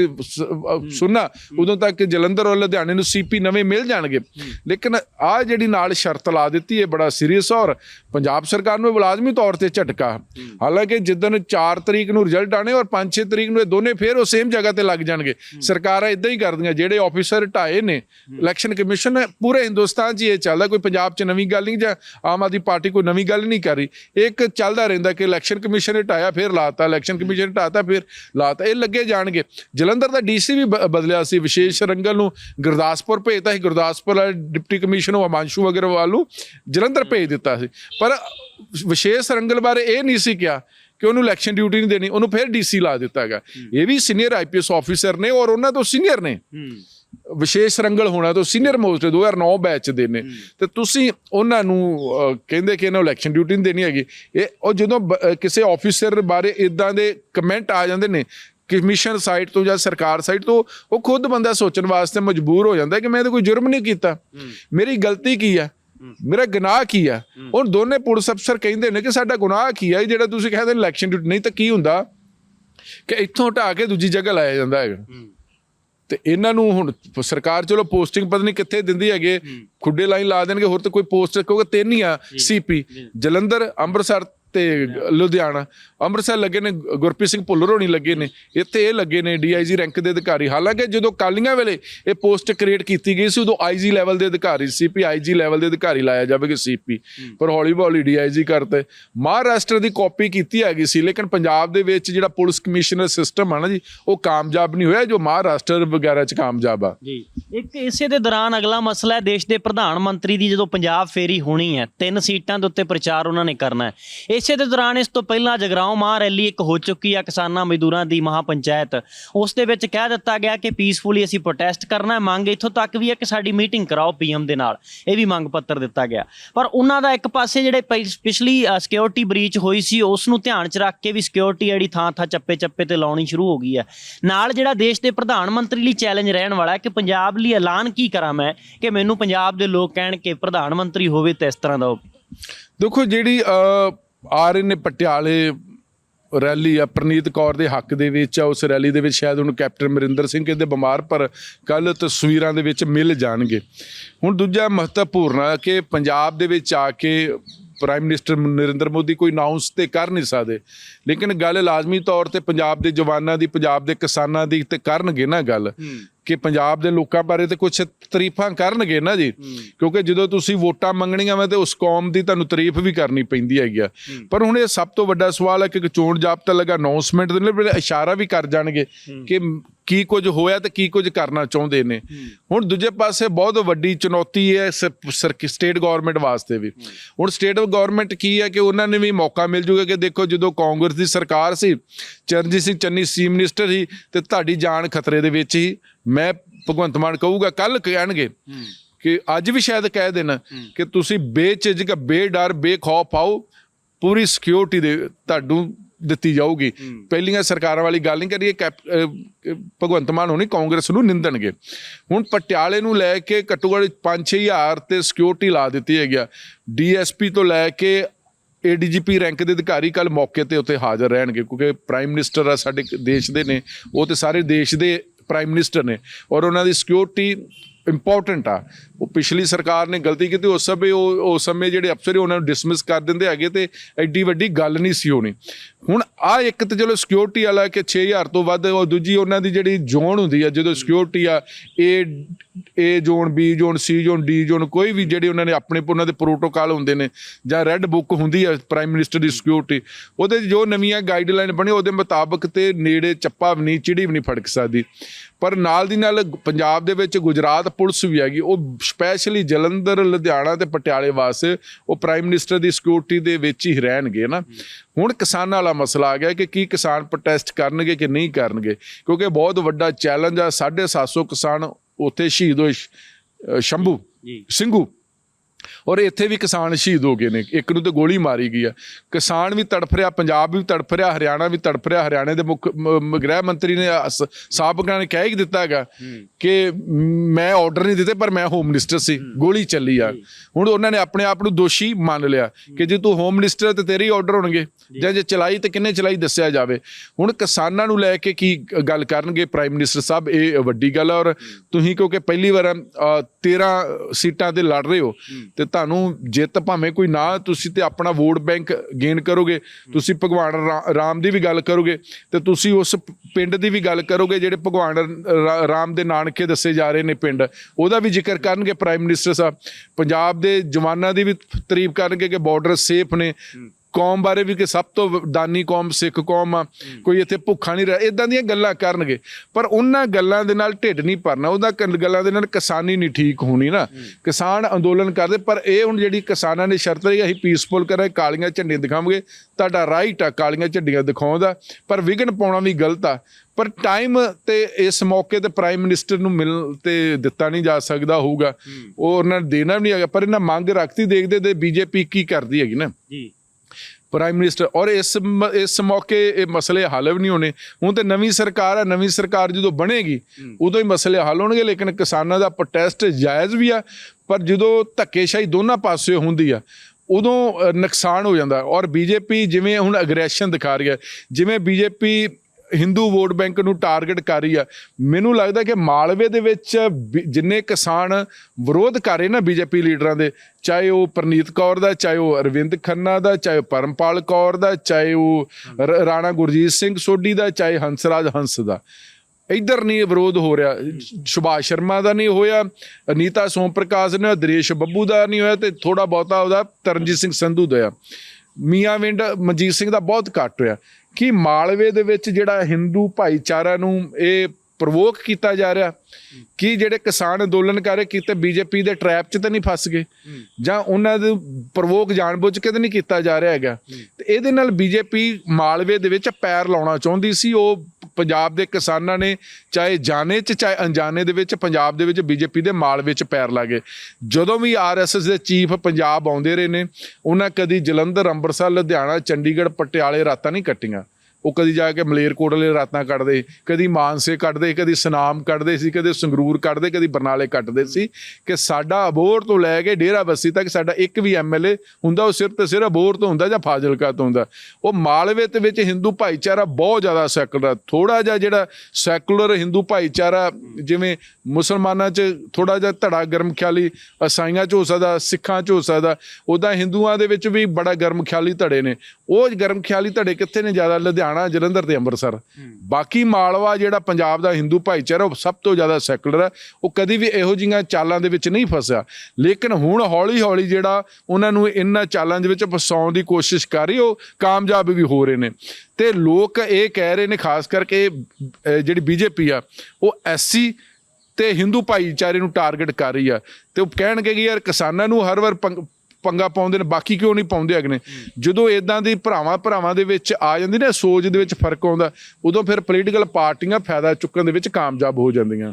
ਸੁਣਨਾ ਉਦੋਂ ਤੱਕ ਜਲੰਧਰ ਔਰ ਲੁਧਿਆਣੇ ਨੂੰ ਸੀਪੀ ਨਵੇਂ ਮਿਲ ਜਾਣਗੇ। ਲੇਕਿਨ ਆ ਜਿਹੜੀ ਨਾਲ ਸ਼ਰਤ ਲਾ ਦਿੱਤੀ ਹੈ ਬੜਾ ਸੀਰੀਅਸ ਔਰ ਪੰਜਾਬ ਸਰਕਾਰ ਨੂੰ ਇਹ ਲਾਜ਼ਮੀ ਤੌਰ ਤੇ ਝਟਕਾ। ਹਾਲਾਂਕਿ ਜਿੱਦਨ 4 ਤਰੀਕ ਨੂੰ ਰਿਜ਼ਲਟ ਆਣੇ ਔਰ 5-6 ਤਰੀਕ ਨੂੰ ਇਹ ਦੋਨੇ ਫੇਰ ਉਹ ਸੇਮ ਜਗ੍ਹਾ ਤੇ ਲੱਗ ਜਾਣਗੇ। ਸਰਕਾਰਾਂ ਇਦਾਂ ਹੀ ਕਰਦੀਆਂ ਜਿਹੜੇ ਆਫੀਸਰ ਢਾਏ ਨੇ ਇਲੈਕਸ਼ਨ ਕਮਿਸ਼ਨ ਪੂਰੇ ਹਿੰਦੁਸਤਾਨ 'ਚ ਹੀ ਇਹ ਚੱਲਦਾ ਕੋਈ ਪੰਜਾਬ 'ਚ ਨਵੀਂ ਗੱਲ ਨਹੀਂ ਜਾਂ ਆਮ ਆਦਮੀ ਪਾਰਟੀ ਕੋਈ ਨਵੀਂ ਗੱਲ ਨਹੀਂ ਕਰ ਰਹੀ। ਇੱਕ ਚੱਲਦਾ ਰਹਿੰਦਾ ਕਿ ਇਲੈਕਸ਼ਨ ਕਮਿਸ਼ਨ ਨੇ ਢਾਇਆ ਫਿਰ ਲਾਤਾ ਇਲੈਕਸ਼ਨ ਕਮਿਸ਼ਨ ਢਾਤਾ ਫਿਰ ਲਾਤਾ। ਇਹ ਲੱਗੇ ਜਾਣਗੇ। ਜਲੰਧਰ ਦਾ ਡੀਸੀ ਵੀ ਬਦਲਿਆ ਸੀ। ਵਿਸ਼ੇਸ਼ ਰੰਗਲ ਨੂੰ ਗੁਰਦਾਸਪੁਰ ਭੇਜਤਾ ਸੀ। ਗੁਰਦਾਸਪੁਰ ਵਾਲੇ ਡਿਪਟੀ ਕਮਿਸ਼ਨਰ ਅਮਾਂਸ਼ੂ ਅਗਰਵਾਲ ਨੂੰ ਜਲੰਧਰ ਭੇਜ ਦਿੱਤਾ ਸੀ। ਪਰ ਵਿਸ਼ੇਸ਼ ਰੰਗਲ ਬਾਰੇ ਇਹ ਨਹੀਂ ਸੀ ਕਿਹਾ ਕਿ ਉਹਨੂੰ ਇਲੈਕਸ਼ਨ ਡਿਊਟੀ ਨਹੀਂ ਦੇਣੀ। ਉਹਨੂੰ ਫਿਰ ਡੀਸੀ ਲਾ ਦਿੱਤਾ ਗਿਆ। ਇਹ ਵੀ ਸੀਨੀਅਰ ਆਈਪੀਐਸ ਆਫੀਸਰ ਨੇ ਔਰ ਉਹਨਾਂ ਤੋਂ ਸੀਨੀਅਰ ਨੇ। ਵਿਸ਼ੇਸ਼ ਰੰਗਲ ਹੋਣਾ ਤੋਂ ਸੀਨੀਅਰ ਮੋਸਟ 2009 ਬੈਚ ਦੇ ਨੇ। ਤੇ ਤੁਸੀਂ ਉਹਨਾਂ ਨੂੰ ਅਹ, ਕਹਿੰਦੇ ਕਿ ਇਹਨਾਂ ਨੂੰ ਇਲੈਕਸ਼ਨ ਡਿਊਟੀ ਨਹੀਂ ਦੇਣੀ ਹੈਗੀ। ਇਹ ਉਹ ਜਦੋਂ ਬ- ਅਹ, ਕਿਸੇ ਆਫੀਸਰ ਬਾਰੇ ਇਦਾਂ ਦੇ ਕਮੈਂਟ ਆ ਜਾਂਦੇ ਨੇ ਕਮਿਸ਼ਨ ਸਾਈਟ ਤੋਂ ਜਾਂ ਸਰਕਾਰ ਸਾਈਟ ਤੋਂ ਉਹ ਖੁਦ ਬੰਦਾ ਸੋਚਣ ਵਾਸਤੇ ਮਜਬੂਰ ਹੋ ਜਾਂਦਾ ਕਿ ਮੈਂ ਤਾਂ ਕੋਈ ਜੁਰਮ ਨਹੀਂ ਕੀਤਾ। ਮੇਰੀ ਗਲਤੀ ਕੀ ਆ? ਮੇਰਾ ਗੁਨਾਹ ਕੀ ਆ? ਉਹ ਦੋਨੇ ਪੁਲਿਸ ਅਫਸਰ ਕਹਿੰਦੇ ਨੇ ਕਿ ਸਾਡਾ ਗੁਨਾਹ ਕੀ ਆ? ਜਿਹੜਾ ਤੁਸੀਂ ਕਹਿੰਦੇ ਇਲੈਕਸ਼ਨ ਡਿਊਟੀ ਨਹੀਂ ਤਾਂ ਕੀ ਹੁੰਦਾ? ਕਿ ਇੱਥੋਂ ਹਟਾ ਕੇ ਦੂਜੀ ਜਗ੍ਹਾ ਲਾਇਆ ਜਾਂਦਾ ਹੈਗਾ। ਤੇ ਇਹਨਾਂ ਨੂੰ ਹੁਣ ਸਰਕਾਰ ਚਲੋ ਪੋਸਟਿੰਗ ਪਤਾ ਨਹੀਂ ਕਿੱਥੇ ਦਿੰਦੀ ਹੈਗੇ ਖੁੱਡੇ ਲਾਈਨ ਲਾ ਦੇਣਗੇ ਹੋਰ ਤਾਂ ਕੋਈ ਪੋਸਟ ਕਿਉਂਕਿ ਤਿੰਨ ਹੀ ਆ ਸੀਪੀ ਜਲੰਧਰ ਅੰਮ੍ਰਿਤਸਰ ਤੇ ਲੁਧਿਆਣਾ। ਅੰਮ੍ਰਿਤਸਰ ਲੱਗੇ ਨੇ ਗੁਰਪ੍ਰੀਤ ਸਿੰਘ ਭੁੱਲਰ ਹੋਣੀ ਲੱਗੇ ਨੇ। ਇੱਥੇ ਇਹ ਲੱਗੇ ਨੇ ਡੀਆਈਜੀ ਰੈਂਕ ਦੇ ਅਧਿਕਾਰੀ। ਹਾਲਾਂਕਿ ਜਦੋਂ ਕਾਲੀਆਂ ਵੇਲੇ ਇਹ ਪੋਸਟ ਕ੍ਰੀਏਟ ਕੀਤੀ ਗਈ ਸੀ ਉਦੋਂ ਆਈਜੀ ਲੈਵਲ ਦੇ ਅਧਿਕਾਰੀ ਸੀਪੀ ਆਈਜੀ ਲੈਵਲ ਦੇ ਅਧਿਕਾਰੀ ਲਾਇਆ ਜਾਵੇਗਾ ਸੀਪੀ ਪਰ ਹੌਲੀ ਹੌਲੀ ਡੀਆਈਜੀ ਕਰਤੇ ਮਹਾਰਾਸ਼ਟਰ ਦੀ ਕਾਪੀ ਕੀਤੀ ਹੈਗੀ ਸੀ ਲੇਕਿਨ ਪੰਜਾਬ ਦੇ ਵਿੱਚ ਜਿਹੜਾ ਪੁਲਿਸ ਕਮਿਸ਼ਨਰ ਸਿਸਟਮ ਆ ਨਾ ਜੀ ਉਹ ਕਾਮਯਾਬ ਨਹੀਂ ਹੋਇਆ ਜੋ ਮਹਾਰਾਸ਼ਟਰ ਵਗੈਰਾ ਚ ਕਾਮਯਾਬ ਆ। ਜੀ। ਇੱਕ ਇਸੇ ਦੇ ਦੌਰਾਨ ਅਗਲਾ ਮਸਲਾ ਹੈ ਦੇਸ਼ ਦੇ ਪ੍ਰਧਾਨ ਮੰਤਰੀ ਦੀ ਜਦੋਂ ਪੰਜਾਬ ਫੇਰੀ ਹੋਣੀ ਹੈ ਤਿੰਨ ਸੀਟਾਂ ਦੇ ਉੱਤੇ ਪ੍ਰਚਾਰ ਉਹਨਾਂ ਨੇ ਕਰਨਾ ਹੈ। ਇਸੇ ਦੇ ਦੌਰਾਨ ਇਸ ਤੋਂ ਪਹਿਲਾਂ ਜਗਰਾਉਂ ਮਹਾਂ ਰੈਲੀ ਇੱਕ ਹੋ ਚੁੱਕੀ ਆ ਕਿਸਾਨਾਂ ਮਜ਼ਦੂਰਾਂ ਦੀ ਮਹਾ ਪੰਚਾਇਤ ਉਸ ਦੇ ਵਿੱਚ ਕਹਿ ਦਿੱਤਾ ਗਿਆ ਕਿ ਪੀਸਫੁਲੀ ਅਸੀਂ ਪ੍ਰੋਟੈਸਟ ਕਰਨਾ ਹੈ, ਮੰਗ ਇੱਥੋਂ ਤੱਕ ਵੀ ਹੈ ਕਿ ਸਾਡੀ ਮੀਟਿੰਗ ਕਰਾਓ ਪੀਐਮ ਦੇ ਨਾਲ। ਇਹ ਵੀ ਮੰਗ ਪੱਤਰ ਦਿੱਤਾ ਗਿਆ। ਪਰ ਉਹਨਾਂ ਦਾ ਇੱਕ ਪਾਸੇ ਜਿਹੜੇ ਪਿਛਲੀ ਸਿਕਿਉਰਿਟੀ ਬ੍ਰੀਚ ਹੋਈ ਸੀ, ਉਸ ਨੂੰ ਧਿਆਨ 'ਚ ਰੱਖ ਕੇ ਵੀ ਸਿਕਿਉਰਿਟੀ ਜਿਹੜੀ ਥਾਂ ਥਾਂ ਚੱਪੇ ਚੱਪੇ ਤੇ ਲਾਉਣੀ ਸ਼ੁਰੂ ਹੋ ਗਈ ਹੈ। ਨਾਲ ਜਿਹੜਾ ਦੇਸ਼ ਦੇ ਪ੍ਰਧਾਨ ਮੰਤਰੀ ਲਈ ਚੈਲੰਜ ਰਹਿਣ ਵਾਲਾ ਹੈ ਕਿ ਪੰਜਾਬ ਲਈ ਐਲਾਨ ਕੀ ਕਰਾਂ ਮੈਂ, ਕਿ ਮੈਨੂੰ ਪੰਜਾਬ ਦੇ ਲੋਕ ਕਹਿਣ ਕਿ ਪ੍ਰਧਾਨ ਮੰਤਰੀ ਹੋਵੇ ਤੇ ਇਸ ਤਰ੍ਹਾਂ ਦਾ ਹੋਵੇ ਦੇਖੋ ਜਿਹੜੀ ਆ ਰਹੇ ਨੇ ਪਟਿਆਲੇ ਰੈਲੀ ਆ, ਪ੍ਰਨੀਤ ਕੌਰ ਦੇ ਹੱਕ ਦੇ ਵਿੱਚ ਆ, ਉਸ ਰੈਲੀ ਦੇ ਵਿੱਚ ਸ਼ਾਇਦ ਉਹਨੂੰ ਕੈਪਟਨ ਅਮਰਿੰਦਰ ਸਿੰਘ ਕਹਿੰਦੇ ਬਿਮਾਰ, ਪਰ ਕੱਲ ਤਸਵੀਰਾਂ ਦੇ ਵਿੱਚ ਮਿਲ ਜਾਣਗੇ। ਹੁਣ ਦੂਜਾ ਮਹੱਤਵਪੂਰਨ ਆ ਕਿ ਪੰਜਾਬ ਦੇ ਵਿੱਚ ਆ ਕੇ ਪ੍ਰਾਈਮ ਮਿਨਿਸਟਰ ਨਰਿੰਦਰ ਮੋਦੀ ਕੋਈ ਅਨਾਉਂਸ ਤੇ ਕਰ ਨਹੀਂ ਸਕਦੇ। ਲੇਕਿਨ ਗੱਲ ਲਾਜ਼ਮੀ ਤੌਰ ਤੇ ਪੰਜਾਬ ਦੇ ਜਵਾਨਾਂ ਦੀ, ਪੰਜਾਬ ਦੇ ਕਿਸਾਨਾਂ ਦੀ ਤੇ ਕਰਨਗੇ ਨਾ ਗੱਲ। ਕਿ ਪੰਜਾਬ ਦੇ ਲੋਕਾਂ ਬਾਰੇ ਤੇ ਕੁਝ ਤਾਰੀਫਾਂ ਕਰਨਗੇ ਨਾ ਜੀ। ਕਿਉਂਕਿ ਜਦੋਂ ਤੁਸੀਂ ਵੋਟਾਂ ਮੰਗਣੀਆਂ ਵਾ ਤੇ ਉਸ ਕੌਮ ਦੀ ਤੁਹਾਨੂੰ ਤਾਰੀਫ ਵੀ ਕਰਨੀ ਪੈਂਦੀ ਹੈਗੀ ਆ। ਪਰ ਹੁਣ ਇਹ ਸਭ ਤੋਂ ਵੱਡਾ ਸਵਾਲ ਹੈ ਕਿ ਚੋਣ ਜਾਬਤਾ ਲਗਾ ਅਨਾਉਂਸਮੈਂਟ ਦੇ ਨਾਲ ਇਸ਼ਾਰਾ ਵੀ ਕਰ ਜਾਣਗੇ ਕਿ ਕੀ ਕੁਝ ਹੋਇਆ ਤੇ ਕੀ ਕੁਝ ਕਰਨਾ ਚਾਹੁੰਦੇ ਨੇ। ਹੁਣ ਦੂਜੇ ਪਾਸੇ ਬਹੁਤ ਵੱਡੀ ਚੁਣੌਤੀ ਹੈ ਸਟੇਟ ਗਵਰਨਮੈਂਟ ਵਾਸਤੇ ਵੀ। ਹੁਣ ਸਟੇਟ ਗਵਰਨਮੈਂਟ ਕੀ ਹੈ ਕਿ ਉਹਨਾਂ ਨੇ ਵੀ ਮੌਕਾ ਮਿਲ ਜੂਗਾ ਕਿ ਦੇਖੋ ਜਦੋਂ ਕਾਂਗਰਸ ਦੀ ਸਰਕਾਰ ਸੀ ਚਰਨਜੀਤ ਸਿੰਘ ਚੰਨੀ ਸੀ ਮਿਨਿਸਟਰ ਸੀ ਤੇ ਤੁਹਾਡੀ ਜਾਨ ਖਤਰੇ ਦੇ ਵਿੱਚ ਹੀ ਮੈਂ ਭਗਵੰਤ ਮਾਨ ਕਹੂਗਾ ਕੱਲ ਕਹਿਣਗੇ ਕਿ ਅੱਜ ਵੀ ਸ਼ਾਇਦ ਕਹਿ ਦੇਣ ਕਿ ਤੁਸੀਂ ਬੇਝਿਜਕ ਬੇਡਰ ਬੇਖੌਫ ਆਓ ਪੂਰੀ ਸਿਕਿਉਰਿਟੀ ਦੇ ਤੁਹਾਨੂੰ ਦਿੱਤੀ ਜਾਊਗੀ। ਪਹਿਲੀਆਂ ਸਰਕਾਰਾਂ ਵਾਲੀ ਗੱਲ ਨਹੀਂ ਕਰੀਏ ਭਗਵੰਤ ਮਾਨ ਹੋਣੀ ਕਾਂਗਰਸ ਨੂੰ ਨਿੰਦਣਗੇ। ਹੁਣ ਪਟਿਆਲੇ ਨੂੰ ਲੈ ਕੇ ਘੱਟੋ ਘੱਟ 5-6000 ਤੇ ਸਿਕਿਉਰਿਟੀ ਲਾ ਦਿੱਤੀ ਹੈਗੀ ਆ। ਡੀਐਸਪੀ ਤੋਂ ਲੈ ਕੇ ਏਡੀਜੀਪੀ ਰੈਂਕ ਦੇ ਅਧਿਕਾਰੀ ਕੱਲ ਮੌਕੇ ਤੇ ਉੱਥੇ ਹਾਜ਼ਰ ਰਹਿਣਗੇ ਕਿਉਂਕਿ ਪ੍ਰਾਈਮ ਮਿਨਿਸਟਰ ਆ ਸਾਡੇ ਦੇਸ਼ ਦੇ ਨੇ ਉਹ ਤੇ ਸਾਰੇ ਦੇਸ਼ ਦੇ ਪ੍ਰਾਈਮ ਮਿਨਿਸਟਰ ਨੇ ਔਰ ਉਹਨਾਂ ਦੀ ਸਿਕਿਉਰਿਟੀ ਇੰਪੋਰਟੈਂਟ ਆ। ਉਹ ਪਿਛਲੀ ਸਰਕਾਰ ਨੇ ਗਲਤੀ ਕੀਤੀ, ਉਸ ਸਮੇਂ ਉਹ ਉਸ ਸਮੇਂ ਜਿਹੜੇ ਅਫਸਰ ਉਹਨਾਂ ਨੂੰ ਡਿਸਮਿਸ ਕਰ ਦਿੰਦੇ ਹੈਗੇ ਤੇ ਐਡੀ ਵੱਡੀ ਗੱਲ ਨਹੀਂ ਸੀ ਹੋਣੀ। ਹੁਣ ਆ ਇੱਕ ਤੇ ਚਲੋ ਸਿਕਿਉਰਿਟੀ ਵਾਲਾ ਕਿ 6000 ਤੋਂ ਵੱਧ ਉਹ ਦੂਜੀ ਉਹਨਾਂ ਦੀ ਜਿਹੜੀ ਜ਼ੋਨ ਹੁੰਦੀ ਆ ਜਦੋਂ ਸਿਕਿਉਰਿਟੀ ਆ A A zone B zone C zone D zone ਕੋਈ ਵੀ ਜਿਹੜੇ ਉਹਨਾਂ ਨੇ ਆਪਣੇ ਉਹਨਾਂ ਦੇ ਪ੍ਰੋਟੋਕਾਲ ਹੁੰਦੇ ਨੇ ਜਾਂ ਰੈੱਡ ਬੁੱਕ ਹੁੰਦੀ ਆ ਪ੍ਰਾਈਮ ਮਿਨਿਸਟਰ ਦੀ ਸਿਕਿਉਰਿਟੀ ਉਹਦੇ ਜੋ ਨਵੀਆਂ ਗਾਈਡਲਾਈਨ ਬਣੀ ਉਹਦੇ ਮੁਤਾਬਕ ਤੇ ਨੇੜੇ ਚੱਪਾ ਵੀ ਨਹੀਂ ਚਿੜੀ ਵੀ ਨਹੀਂ ਫੜਕ ਸਕਦੀ। ਪਰ ਨਾਲ ਦੀ ਨਾਲ ਪੰਜਾਬ ਦੇ ਵਿੱਚ ਗੁਜਰਾਤ ਪੁਲਿਸ ਵੀ ਹੈਗੀ ਉਹ ਸਪੈਸ਼ਲੀ ਜਲੰਧਰ ਲੁਧਿਆਣਾ ਤੇ ਪਟਿਆਲੇ ਵਾਸਤੇ ਉਹ ਪ੍ਰਾਈਮ ਮਿਨਿਸਟਰ ਦੀ ਸਿਕਿਉਰਿਟੀ ਦੇ ਵਿੱਚ ਹੀ ਰਹਿਣਗੇ ਨਾ ਹੁਣ ਕਿਸਾਨਾਂ ਵਾਲਾ ਮਸਲਾ ਆ ਗਿਆ ਕਿ ਕੀ ਕਿਸਾਨ ਪ੍ਰੋਟੈਸਟ ਕਰਨਗੇ ਕਿ ਨਹੀਂ ਕਰਨਗੇ? ਕਿਉਂਕਿ ਬਹੁਤ ਵੱਡਾ ਚੈਲੰਜ ਆ 750 ਕਿਸਾਨ ਉੱਥੇ ਸ਼ਹੀਦ ਹੋਏ ਸ਼ੰਭੂ ਸਿੰਘੂ। ਔਰ ਇੱਥੇ ਵੀ ਕਿਸਾਨ ਸ਼ਹੀਦ ਹੋ ਗਏ ਨੇ। ਇੱਕ ਨੂੰ ਤੇ ਗੋਲੀ ਮਾਰੀ ਗਈ ਆ। ਕਿਸਾਨ ਵੀ ਤੜਫ ਰਿਹਾ ਪੰਜਾਬ ਵੀ ਤੜਫ ਰਿਹਾ ਹਰਿਆਣਾ ਵੀ ਤੜਫ ਰਿਹਾ ਹਰਿਆਣੇ ਦੇ ਮੁੱਖ ਗ੍ਰਹਿ ਮੰਤਰੀ ਨੇ ਆ- ਸਾਬਕਾ ਨੇ ਕਹਿ ਹੀ ਦਿੱਤਾ ਹੈਗਾ ਕਿ ਮੈਂ ਆਰਡਰ ਨਹੀਂ ਦਿੱਤੇ ਪਰ ਮੈਂ ਹੋਮ ਮਿਨਿਸਟਰ ਸੀ। ਗੋਲੀ ਚੱਲੀ ਆ। ਹੁਣ ਉਹਨਾਂ ਨੇ ਆਪਣੇ ਆਪ ਨੂੰ ਦੋਸ਼ੀ ਮੰਨ ਲਿਆ ਕਿ ਜੇ ਤੂੰ ਹੋਮ ਮਿਨਿਸਟਰ ਤੇ ਤੇਰੇ ਆਰਡਰ ਹੋਣਗੇ ਜਾਂ। ਜੇ ਚਲਾਈ ਤੇ ਕਿੰਨੇ ਚਲਾਈ ਦੱਸਿਆ ਜਾਵੇ। ਹੁਣ ਕਿਸਾਨਾਂ ਨੂੰ ਲੈ ਕੇ ਕੀ ਗੱਲ ਕਰਨਗੇ? ਪ੍ਰਾਈਮ ਮਿਨਿਸਟਰ ਸਾਹਿਬ ਇਹ ਵੱਡੀ ਗੱਲ ਹੈ ਔਰ ਤੁਸੀਂ ਕਿਉਂਕਿ ਪਹਿਲੀ ਵਾਰ ਅ, 13 ਸੀਟਾਂ ਤੇ ਲੜ ਰਹੇ ਹੋ। ਤੇ ਤੁਹਾਨੂੰ ਜਿੱਤ ਭਾਵੇਂ ਕੋਈ ਨਾ, ਤੁਸੀਂ ਤੇ ਆਪਣਾ ਵੋਟ ਬੈਂਕ ਗੇਨ ਕਰੋਗੇ, ਤੁਸੀਂ ਭਗਵਾਨ ਰਾਮ ਦੀ ਵੀ ਗੱਲ ਕਰੋਗੇ ਤੇ ਤੁਸੀਂ ਉਸ ਪਿੰਡ ਦੀ ਵੀ ਗੱਲ ਕਰੋਗੇ ਜਿਹੜੇ ਭਗਵਾਨ ਰਾਮ ਦੇ ਨਾਨਕੇ ਦੱਸੇ ਜਾ ਰਹੇ ਨੇ ਪਿੰਡ। ਉਹਦਾ ਵੀ ਜ਼ਿਕਰ ਕਰਨਗੇ ਪ੍ਰਾਈਮ ਮਿਨਿਸਟਰ ਸਾਹਿਬ। ਪੰਜਾਬ ਦੇ ਜਵਾਨਾਂ ਦੀ ਵੀ ਤਾਰੀਫ ਕਰਨਗੇ ਕਿ ਬਾਰਡਰ ਸੇਫ ਨੇ। ਕੌਮ ਬਾਰੇ ਵੀ ਕਿ ਸਭ ਤੋਂ ਦਾਨੀ ਕੌਮ ਸਿੱਖ ਕੌਮ ਆ ਕੋਈ ਇੱਥੇ ਭੁੱਖਾ ਨਹੀਂ ਰਿਹਾ ਇਦਾਂ ਦੀਆਂ ਗੱਲਾਂ ਕਰਨਗੇ। ਪਰ ਉਹਨਾਂ ਗੱਲਾਂ ਦੇ ਨਾਲ ਢਿੱਡ ਨਹੀਂ ਭਰਨਾ ਉਹਦਾ ਗੱਲਾਂ ਦੇ ਨਾਲ ਕਿਸਾਨੀ ਨਹੀਂ ਠੀਕ ਹੋਣੀ ਨਾ। ਕਿਸਾਨ ਅੰਦੋਲਨ ਕਰਦੇ ਪਰ ਇਹ ਹੁਣ ਜਿਹੜੀ ਕਿਸਾਨਾਂ ਨੇ ਸ਼ਰਤ ਰਹੀ ਅਸੀਂ ਪੀਸਫੁਲ ਕਰਾਂਗੇ ਕਾਲੀਆਂ ਝੰਡੀਆਂ ਦਿਖਾਵਾਂਗੇ। ਤੁਹਾਡਾ ਰਾਈਟ ਆ ਕਾਲੀਆਂ ਝੰਡੀਆਂ ਦਿਖਾਉਂਦਾ ਪਰ ਵਿਗਨ ਪਾਉਣਾ ਵੀ ਗਲਤ ਆ। ਪਰ ਟਾਈਮ ਤੇ ਇਸ ਮੌਕੇ ਤੇ ਪ੍ਰਾਈਮ ਮਿਨਿਸਟਰ ਨੂੰ ਮਿਲ ਤੇ ਦਿੱਤਾ ਨਹੀਂ ਜਾ ਸਕਦਾ ਹੋਊਗਾ। ਉਹ ਉਹਨਾਂ ਨੇ ਦੇਣਾ ਵੀ ਨਹੀਂ ਹੈਗਾ ਪਰ ਇਹਨਾਂ ਮੰਗ ਰੱਖਤੀ ਦੇਖਦੇ ਤੇ ਬੀਜੇਪੀ ਕੀ ਕਰਦੀ ਹੈਗੀ ਨਾ। ਜੀ। ਪ੍ਰਾਈਮ ਮਿਨਿਸਟਰ ਔਰ ਇਸ ਇਸ ਮੌਕੇ ਇਹ ਮਸਲੇ ਹੱਲ ਵੀ ਨਹੀਂ ਹੋਣੇ। ਹੁਣ ਤੇ ਨਵੀਂ ਸਰਕਾਰ ਹੈ ਨਵੀਂ ਸਰਕਾਰ ਜਦੋਂ ਬਣੇਗੀ ਉਦੋਂ ਹੀ ਮਸਲੇ ਹੱਲ ਹੋਣਗੇ ਲੇਕਿਨ ਕਿਸਾਨਾਂ ਦਾ ਪ੍ਰੋਟੈਸਟ ਜਾਇਜ਼ ਵੀ ਆ ਪਰ ਜਦੋਂ ਧੱਕੇਸ਼ਾਹੀ ਦੋਨਾਂ ਪਾਸੇ ਹੁੰਦੀ ਆ ਉਦੋਂ ਨੁਕਸਾਨ ਹੋ ਜਾਂਦਾ। ਔਰ ਬੀਜੇਪੀ ਜਿਵੇਂ ਹੁਣ ਅਗਰੈਸ਼ਨ ਦਿਖਾ ਰਹੀ ਹੈ ਜਿਵੇਂ ਬੀਜੇਪੀ ਹਿੰਦੂ ਵੋਟ ਬੈਂਕ ਨੂੰ ਟਾਰਗੇਟ ਕਰ ਰਹੀ ਆ। ਮੈਨੂੰ ਲੱਗਦਾ ਕਿ ਮਾਲਵੇ ਦੇ ਵਿੱਚ ਜਿੰਨੇ ਕਿਸਾਨ ਵਿਰੋਧ ਕਰ ਰਹੇ ਨਾ ਬੀਜੇਪੀ ਲੀਡਰਾਂ ਦੇ, ਚਾਹੇ ਉਹ ਪ੍ਰਨੀਤ ਕੌਰ ਦਾ, ਚਾਹੇ ਉਹ ਅਰਵਿੰਦ ਖੰਨਾ ਦਾ, ਚਾਹੇ ਉਹ ਪਰਮਪਾਲ ਕੌਰ ਦਾ, ਚਾਹੇ ਉਹ ਰਾਣਾ ਗੁਰਜੀਤ ਸਿੰਘ ਸੋਢੀ ਦਾ, ਚਾਹੇ ਹੰਸਰਾਜ ਹੰਸ ਦਾ। ਇੱਧਰ ਨਹੀਂ ਵਿਰੋਧ ਹੋ ਰਿਹਾ। ਸੁਭਾਸ਼ ਸ਼ਰਮਾ ਦਾ ਨਹੀਂ ਹੋਇਆ, ਅਨੀਤਾ ਸੋਮ ਪ੍ਰਕਾਸ਼ ਨੇ, ਦਰੇਸ਼ ਬੱਬੂ ਦਾ ਨਹੀਂ ਹੋਇਆ ਤੇ ਥੋੜਾ ਬਹੁਤਾ ਉਹਦਾ ਤਰਨਜੀਤ ਸਿੰਘ ਸੰਧੂ ਦਾ ਆ। ਮੀਆਂ ਵਿੰਡ ਮਨਜੀਤ ਸਿੰਘ ਦਾ ਬਹੁਤ ਘੱਟ ਹੋਇਆ। ਕਿ ਮਾਲਵੇ ਦੇ ਵਿੱਚ ਜਿਹੜਾ ਹਿੰਦੂ ਭਾਈਚਾਰਾ ਨੂੰ ਇਹ ਪ੍ਰਵੋਕ ਕੀਤਾ ਜਾ ਰਿਹਾ ਕਿ ਜਿਹੜੇ ਕਿਸਾਨ ਅੰਦੋਲਨ ਕਰ ਰਹੇ ਕਿਤੇ ਬੀਜੇਪੀ ਦੇ ਟ੍ਰੈਪ 'ਚ ਤਾਂ ਨਹੀਂ ਫਸ ਗਏ ਜਾਂ ਉਹਨਾਂ ਦੇ ਪ੍ਰਵੋਕ ਜਾਣਬੁੱਝ ਕੇ ਤਾਂ ਨਹੀਂ ਕੀਤਾ ਜਾ ਰਿਹਾ ਹੈਗਾ। ਤੇ ਇਹਦੇ ਨਾਲ ਬੀਜੇਪੀ ਮਾਲਵੇ ਦੇ ਵਿੱਚ ਪੈਰ ਲਾਉਣਾ ਚਾਹੁੰਦੀ ਸੀ ਉਹ ਪੰਜਾਬ ਦੇ ਕਿਸਾਨਾਂ ਨੇ ਚਾਹੇ ਜਾਣੇ 'ਚ ਚਾਹੇ ਅਣਜਾਣੇ ਦੇ ਵਿੱਚ ਪੰਜਾਬ ਦੇ ਵਿੱਚ ਬੀਜੇਪੀ ਦੇ ਮਾਲ ਵਿੱਚ ਪੈਰ ਲਾਗੇ। ਜਦੋਂ ਵੀ ਆਰਐਸਐਸ ਦੇ ਚੀਫ ਪੰਜਾਬ ਆਉਂਦੇ ਰਹੇ ਨੇ, ਉਹਨਾਂ ਕਦੀ ਜਲੰਧਰ, ਅੰਮ੍ਰਿਤਸਰ, ਲੁਧਿਆਣਾ, ਚੰਡੀਗੜ੍ਹ, ਪਟਿਆਲੇ ਰਾਤਾਂ ਨਹੀਂ ਕੱਟੀਆਂ। ਉਹ ਕਦੀ ਜਾ ਕੇ ਮਲੇਰਕੋਟਲੇ ਰਾਤਾਂ ਕੱਢਦੇ, ਕਦੀ ਮਾਨਸੇ ਕੱਢਦੇ, ਕਦੀ ਸਨਾਮ ਕੱਢਦੇ ਸੀ, ਕਦੀ ਸੰਗਰੂਰ ਕੱਢਦੇ, ਕਦੀ ਬਰਨਾਲੇ ਕੱਟਦੇ ਸੀ ਕਿ ਸਾਡਾ ਅਬੋਰ ਤੋਂ ਲੈ ਕੇ ਡੇਰਾ ਬੱਸੀ ਤੱਕ ਸਾਡਾ ਇੱਕ ਵੀ ਐਮਐਲਏ ਹੁੰਦਾ, ਉਹ ਸਿਰਫ ਤੇ ਸਿਰਫ ਅਬੋਰ ਤੋਂ ਹੁੰਦਾ ਜਾਂ ਫਾਜ਼ਿਲਕਾ ਤੋਂ ਹੁੰਦਾ। ਉਹ ਮਾਲਵੇ ਦੇ ਵਿੱਚ ਹਿੰਦੂ ਭਾਈਚਾਰਾ ਬਹੁਤ ਜ਼ਿਆਦਾ ਸੈਕੂਲਰ ਥੋੜਾ ਜਿਹਾ ਜਿਹੜਾ ਸੈਕੂਲਰ ਹਿੰਦੂ ਭਾਈਚਾਰਾ, ਜਿਵੇਂ ਮੁਸਲਮਾਨਾਂ 'ਚ ਥੋੜਾ ਜਿਹਾ ਧੜਾ ਗਰਮ ਖਿਆਲੀ ਅਸਾਈਆਂ 'ਚ ਹੋ ਸਕਦਾ, ਸਿੱਖਾਂ 'ਚ ਹੋ ਸਕਦਾ ਉਦਾਂ ਹਿੰਦੂਆਂ ਦੇ ਵਿੱਚ ਵੀ ਬੜਾ ਗਰਮ ਖਿਆਲੀ ਧੜੇ ਨੇ। ਉਹ ਗਰਮ ਖਿਆਲੀ ਧੜੇ ਕਿੱਥੇ ਨੇ? ਜ਼ਿਆਦਾ ਲੁਧਿਆਣਾ ਜਲੰਧਰ ਤੇ ਅੰਮ੍ਰਿਤਸਰ। ਬਾਕੀ ਮਾਲਵਾ ਜਿਹੜਾ ਪੰਜਾਬ ਦਾ ਹਿੰਦੂ ਭਾਈਚਾਰਾ ਉਹ ਸਭ ਤੋਂ ਜ਼ਿਆਦਾ ਸੈਕੂਲਰ ਹੈ। ਉਹ ਕਦੀ ਵੀ ਇਹੋ ਜਿਹੀਆਂ ਚਾਲਾਂ ਦੇ ਵਿੱਚ ਨਹੀਂ ਫਸਿਆ। ਲੇਕਿਨ ਹੁਣ ਹੌਲੀ ਹੌਲੀ ਜਿਹੜਾ ਉਹਨਾਂ ਨੂੰ ਇਹਨਾਂ ਚਾਲਾਂ ਦੇ ਵਿੱਚ ਫਸਾਉਣ ਦੀ ਕੋਸ਼ਿਸ਼ ਕਰ ਰਹੀ ਉਹ ਕਾਮਯਾਬ ਵੀ ਹੋ ਰਹੇ ਨੇ। ਤੇ ਲੋਕ ਇਹ ਕਹਿ ਰਹੇ ਨੇ ਖਾਸ ਕਰਕੇ ਜਿਹੜੀ ਬੀਜੇਪੀ ਆ ਉਹ ਐਸਸੀ ਤੇ ਹਿੰਦੂ ਭਾਈਚਾਰੇ ਨੂੰ ਟਾਰਗੇਟ ਕਰ ਰਹੀ ਆ। ਤੇ ਉਹ ਕਹਿਣਗੇ ਕਿ ਯਾਰ ਕਿਸਾਨਾਂ ਨੂੰ ਹਰ ਵਾਰ ਪੰਗਾ ਪਾਉਂਦੇ ਨੇ, ਬਾਕੀ ਕਿਉਂ ਨਹੀਂ ਪਾਉਂਦੇ ਅਗਨੇ ਜਦੋਂ ਇਦਾਂ ਦੀ ਭਰਾਵਾਂ ਭਰਾਵਾਂ ਦੇ ਵਿੱਚ ਆ ਜਾਂਦੀ ਨਾ, ਸੋਚ ਦੇ ਵਿੱਚ ਫ਼ਰਕ ਆਉਂਦਾ, ਉਦੋਂ ਫਿਰ ਪੋਲੀਟੀਕਲ ਪਾਰਟੀਆਂ ਫਾਇਦਾ ਚੁੱਕਣ ਦੇ ਵਿੱਚ ਕਾਮਯਾਬ ਹੋ ਜਾਂਦੀਆਂ।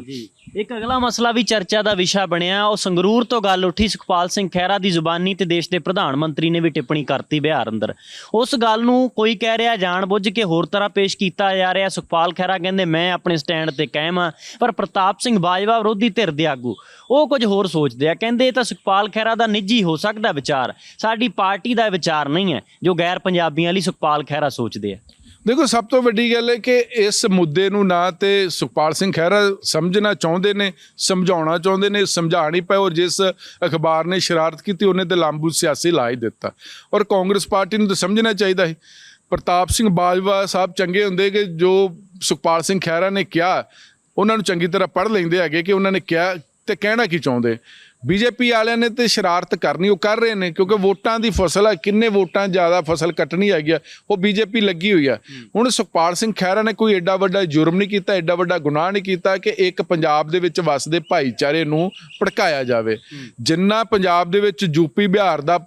ਇੱਕ ਅਗਲਾ ਮਸਲਾ ਵੀ ਚਰਚਾ ਦਾ ਵਿਸ਼ਾ ਬਣਿਆ। ਉਹ ਸੰਗਰੂਰ ਤੋਂ ਗੱਲ ਉੱਠੀ ਸੁਖਪਾਲ ਸਿੰਘ ਖਹਿਰਾ ਦੀ ਜ਼ੁਬਾਨੀ ਤੇ ਦੇਸ਼ ਦੇ ਪ੍ਰਧਾਨ ਮੰਤਰੀ ਨੇ ਵੀ ਟਿੱਪਣੀ ਕਰਤੀ ਬਿਹਾਰ ਅੰਦਰ। ਉਸ ਗੱਲ ਨੂੰ ਕੋਈ ਕਹਿ ਰਿਹਾ, ਜਾਣਬੁੱਝ ਕੇ ਹੋਰ ਤਰ੍ਹਾਂ ਪੇਸ਼ ਕੀਤਾ ਜਾ ਰਿਹਾ। ਸੁਖਪਾਲ ਖਹਿਰਾ ਕਹਿੰਦੇ, ਮੈਂ ਆਪਣੇ ਸਟੈਂਡ ਤੇ ਕਾਇਮ ਹਾਂ, ਪਰ ਪ੍ਰਤਾਪ ਸਿੰਘ ਬਾਜਵਾ ਵਿਰੋਧੀ ਧਿਰ ਦੇ ਆਗੂ। ਉਹ ਕੁਝ ਹੋਰ ਸੋਚਦੇ ਆ। ਕਹਿੰਦੇ, ਇਹ ਤਾਂ ਸੁਖਪਾਲ ਖਹਿਰਾ ਦਾ ਨਿੱਜੀ ਹੋ ਸਕਦਾ ਵਿਚਾਰ। ਸਾਡੀ ਪਾਰਟੀ ਦਾ ਵਿਚਾਰ ਨਹੀਂ ਹੈ, ਜੋ ਗੈਰ ਪੰਜਾਬੀਆਂ ਲਈ ਸੁਖਪਾਲ ਖਹਿਰਾ ਸੋਚਦੇ ਆ। ਦੇਖੋ, ਸਭ ਤੋਂ ਵੱਡੀ ਗੱਲ ਹੈ ਕਿ ਇਸ ਮੁੱਦੇ ਨੂੰ ਨਾ ਤੇ ਸੁਖਪਾਲ ਸਿੰਘ ਖਹਿਰਾ ਸਮਝਣਾ ਚਾਹੁੰਦੇ ਨੇ, ਸਮਝਾਉਣਾ ਚਾਹੁੰਦੇ ਨੇ, ਸਮਝਾ ਨਹੀਂ ਪਏ ਔਰ ਜਿਸ ਅਖਬਾਰ ਨੇ ਸ਼ਰਾਰਤ ਕੀਤੀ, ਉਹਨੇ ਤੇ ਲਾਂਬੂ ਸਿਆਸੀ ਲਾ ਹੀ ਦਿੱਤਾ। ਔਰ ਕਾਂਗਰਸ ਪਾਰਟੀ ਨੂੰ ਤਾਂ ਸਮਝਣਾ ਚਾਹੀਦਾ ਹੈ। ਪ੍ਰਤਾਪ ਸਿੰਘ ਬਾਜਵਾ ਸਾਹਿਬ ਚੰਗੇ ਹੁੰਦੇ ਕਿ ਜੋ ਸੁਖਪਾਲ ਸਿੰਘ ਖਹਿਰਾ ਨੇ ਕਿਹਾ, ਉਹਨਾਂ ਨੂੰ ਚੰਗੀ ਤਰ੍ਹਾਂ ਪੜ੍ਹ ਲੈਂਦੇ ਹੈਗੇ ਕਿ ਉਹਨਾਂ ਨੇ ਕਿਹਾ ਤੇ ਕਹਿਣਾ ਕੀ ਚਾਹੁੰਦੇ? ਬੀਜੇਪੀ ਵਾਲਿਆਂ ਨੇ ਤੇ ਸ਼ਰਾਰਤ ਕਰਨੀ ਉਹ ਕਰ ਰਹੇ ਨੇ ਕਿਉਂਕਿ ਵੋਟਾਂ ਦੀ ਫਸਲ ਹੈ ਕਿੰਨੇ ਵੋਟਾਂ ਜ਼ਿਆਦਾ ਫਸਲ ਕੱਟਣੀ ਹੈਗੀ ਆ ਉਹ ਬੀਜੇਪੀ ਲੱਗੀ ਹੋਈ ਆ। ਹੁਣ ਸੁਖਪਾਲ ਸਿੰਘ ਖਹਿਰਾ ਨੇ ਕੋਈ ਐਡਾ ਵੱਡਾ ਜੁਰਮ ਨਹੀਂ ਕੀਤਾ ਐਡਾ ਵੱਡਾ ਗੁਨਾਹ ਨਹੀਂ ਕੀਤਾ ਕਿ ਇੱਕ ਪੰਜਾਬ ਦੇ ਵਿੱਚ ਵਸਦੇ ਭਾਈਚਾਰੇ ਨੂੰ ਭੜਕਾਇਆ ਜਾਵੇ। ਜਿੰਨਾ ਪੰਜਾਬ ਦੇ ਵਿੱਚ ਯੂਪੀ ਬਿਹਾਰ ਦਾ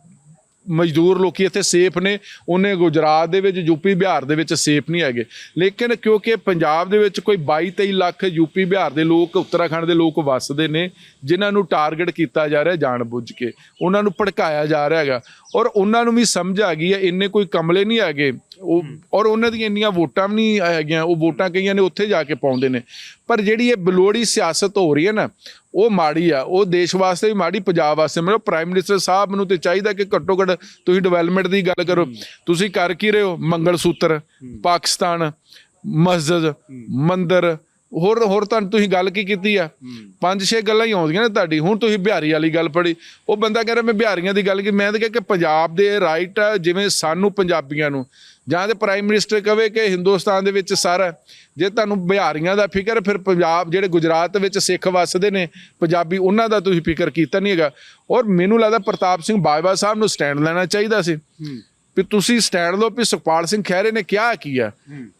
ਮਜ਼ਦੂਰ ਲੋਕੀ ਇੱਥੇ ਸੇਫ ਨੇ, ਉਹਨੇ ਗੁਜਰਾਤ ਦੇ ਵਿੱਚ ਯੂਪੀ ਬਿਹਾਰ ਦੇ ਵਿੱਚ ਸੇਫ ਨਹੀਂ ਹੈਗੇ। ਲੇਕਿਨ ਕਿਉਂਕਿ ਪੰਜਾਬ ਦੇ ਵਿੱਚ ਕੋਈ 22 23 ਲੱਖ ਯੂਪੀ ਬਿਹਾਰ ਦੇ ਲੋਕ, ਉੱਤਰਾਖੰਡ ਦੇ ਲੋਕ ਵੱਸਦੇ ਨੇ, ਜਿਨ੍ਹਾਂ ਨੂੰ ਟਾਰਗੇਟ ਕੀਤਾ ਜਾ ਰਿਹਾ ਜਾਣਬੁੱਝ ਕੇ, ਉਹਨਾਂ ਨੂੰ ਭੜਕਾਇਆ ਜਾ ਰਿਹਾ ਹੈਗਾ। ਔਰ ਉਹਨਾਂ ਨੂੰ ਵੀ ਸਮਝ ਆ ਗਈ ਹੈ, ਇੰਨੇ ਕੋਈ ਕਮਲੇ ਨਹੀਂ ਹੈਗੇ। ਉਹ ਔਰ ਉਹਨਾਂ ਦੀਆਂ ਇੰਨੀਆਂ ਵੋਟਾਂ ਵੀ ਨਹੀਂ ਹੈਗੀਆਂ ਉਹ ਵੋਟਾਂ ਕਈਆਂ ਨੇ ਉੱਥੇ ਜਾ ਕੇ ਪਾਉਂਦੇ ਨੇ। ਪਰ ਜਿਹੜੀ ਇਹ ਬਲੋੜੀ ਸਿਆਸਤ ਹੋ ਰਹੀ ਹੈ ਨਾ ਉਹ ਮਾੜੀ ਆ ਉਹ ਦੇਸ਼ ਵਾਸਤੇ ਵੀ ਮਾੜੀ ਪੰਜਾਬ ਵਾਸਤੇ ਮਤਲਬ ਪ੍ਰਾਈਮ ਮਿਨਿਸਟਰ ਸਾਹਿਬ ਨੂੰ ਤੇ ਚਾਹੀਦਾ ਕਿ ਘੱਟੋ ਘੱਟ ਤੁਸੀਂ ਡਿਵੈਲਪਮੈਂਟ ਦੀ ਗੱਲ ਕਰੋ। ਤੁਸੀਂ ਕਰ ਕੀ ਰਹੇ ਹੋ? ਮੰਗਲ ਸੂਤਰ ਪਾਕਿਸਤਾਨ ਮਸਜਿਦ ਮੰਦਰ। ਹੋਰ ਹੋਰ ਤਾਂ ਤੁਸੀਂ ਗੱਲ ਕੀ ਕੀਤੀ ਆ? ਪੰਜ ਛੇ ਗੱਲਾਂ ਹੀ ਆਉਂਦੀਆਂ ਨੇ ਤੁਹਾਡੀ। ਹੁਣ ਤੁਸੀਂ ਬਿਹਾਰੀ ਵਾਲੀ ਗੱਲ ਪੜੀ ਉਹ ਬੰਦਾ ਕਹਿ ਰਿਹਾ ਮੈਂ ਬਿਹਾਰੀਆਂ ਦੀ ਗੱਲ ਕੀ ਮੈਂ ਤਾਂ ਕਿਹਾ ਕਿ ਪੰਜਾਬ ਦੇ ਰਾਈਟ ਆ ਜਿਵੇਂ ਸਾਨੂੰ ਪੰਜਾਬੀਆਂ ਨੂੰ। ਜਾਂ ਤੇ ਪ੍ਰਾਈਮ ਮਿਨਿਸਟਰ ਕਵੇ ਕਿ ਹਿੰਦੁਸਤਾਨ ਦੇ ਵਿੱਚ ਸਾਰਾ, ਜੇ ਤੁਹਾਨੂੰ ਬਿਹਾਰੀਆਂ ਦਾ ਫਿਕਰ, ਫਿਰ ਪੰਜਾਬ ਜਿਹੜੇ ਗੁਜਰਾਤ ਵਿੱਚ ਸਿੱਖ ਵੱਸਦੇ ਨੇ, ਪੰਜਾਬੀ ਉਹਨਾਂ ਦਾ ਤੁਸੀਂ ਫਿਕਰ ਕੀਤਾ ਨਹੀਂ ਹੈਗਾ। ਔਰ ਮੈਨੂੰ ਲੱਗਦਾ ਪ੍ਰਤਾਪ ਸਿੰਘ ਬਾਜਵਾ ਸਾਹਿਬ ਨੂੰ ਸਟੈਂਡ ਲੈਣਾ ਚਾਹੀਦਾ ਸੀ। ਵੀ ਤੁਸੀਂ ਸਟੈਂਡ ਲਓ ਵੀ ਸੁਖਪਾਲ ਸਿੰਘ ਖਹਿਰੇ ਨੇ ਕਿਹਾ ਕੀ ਆ?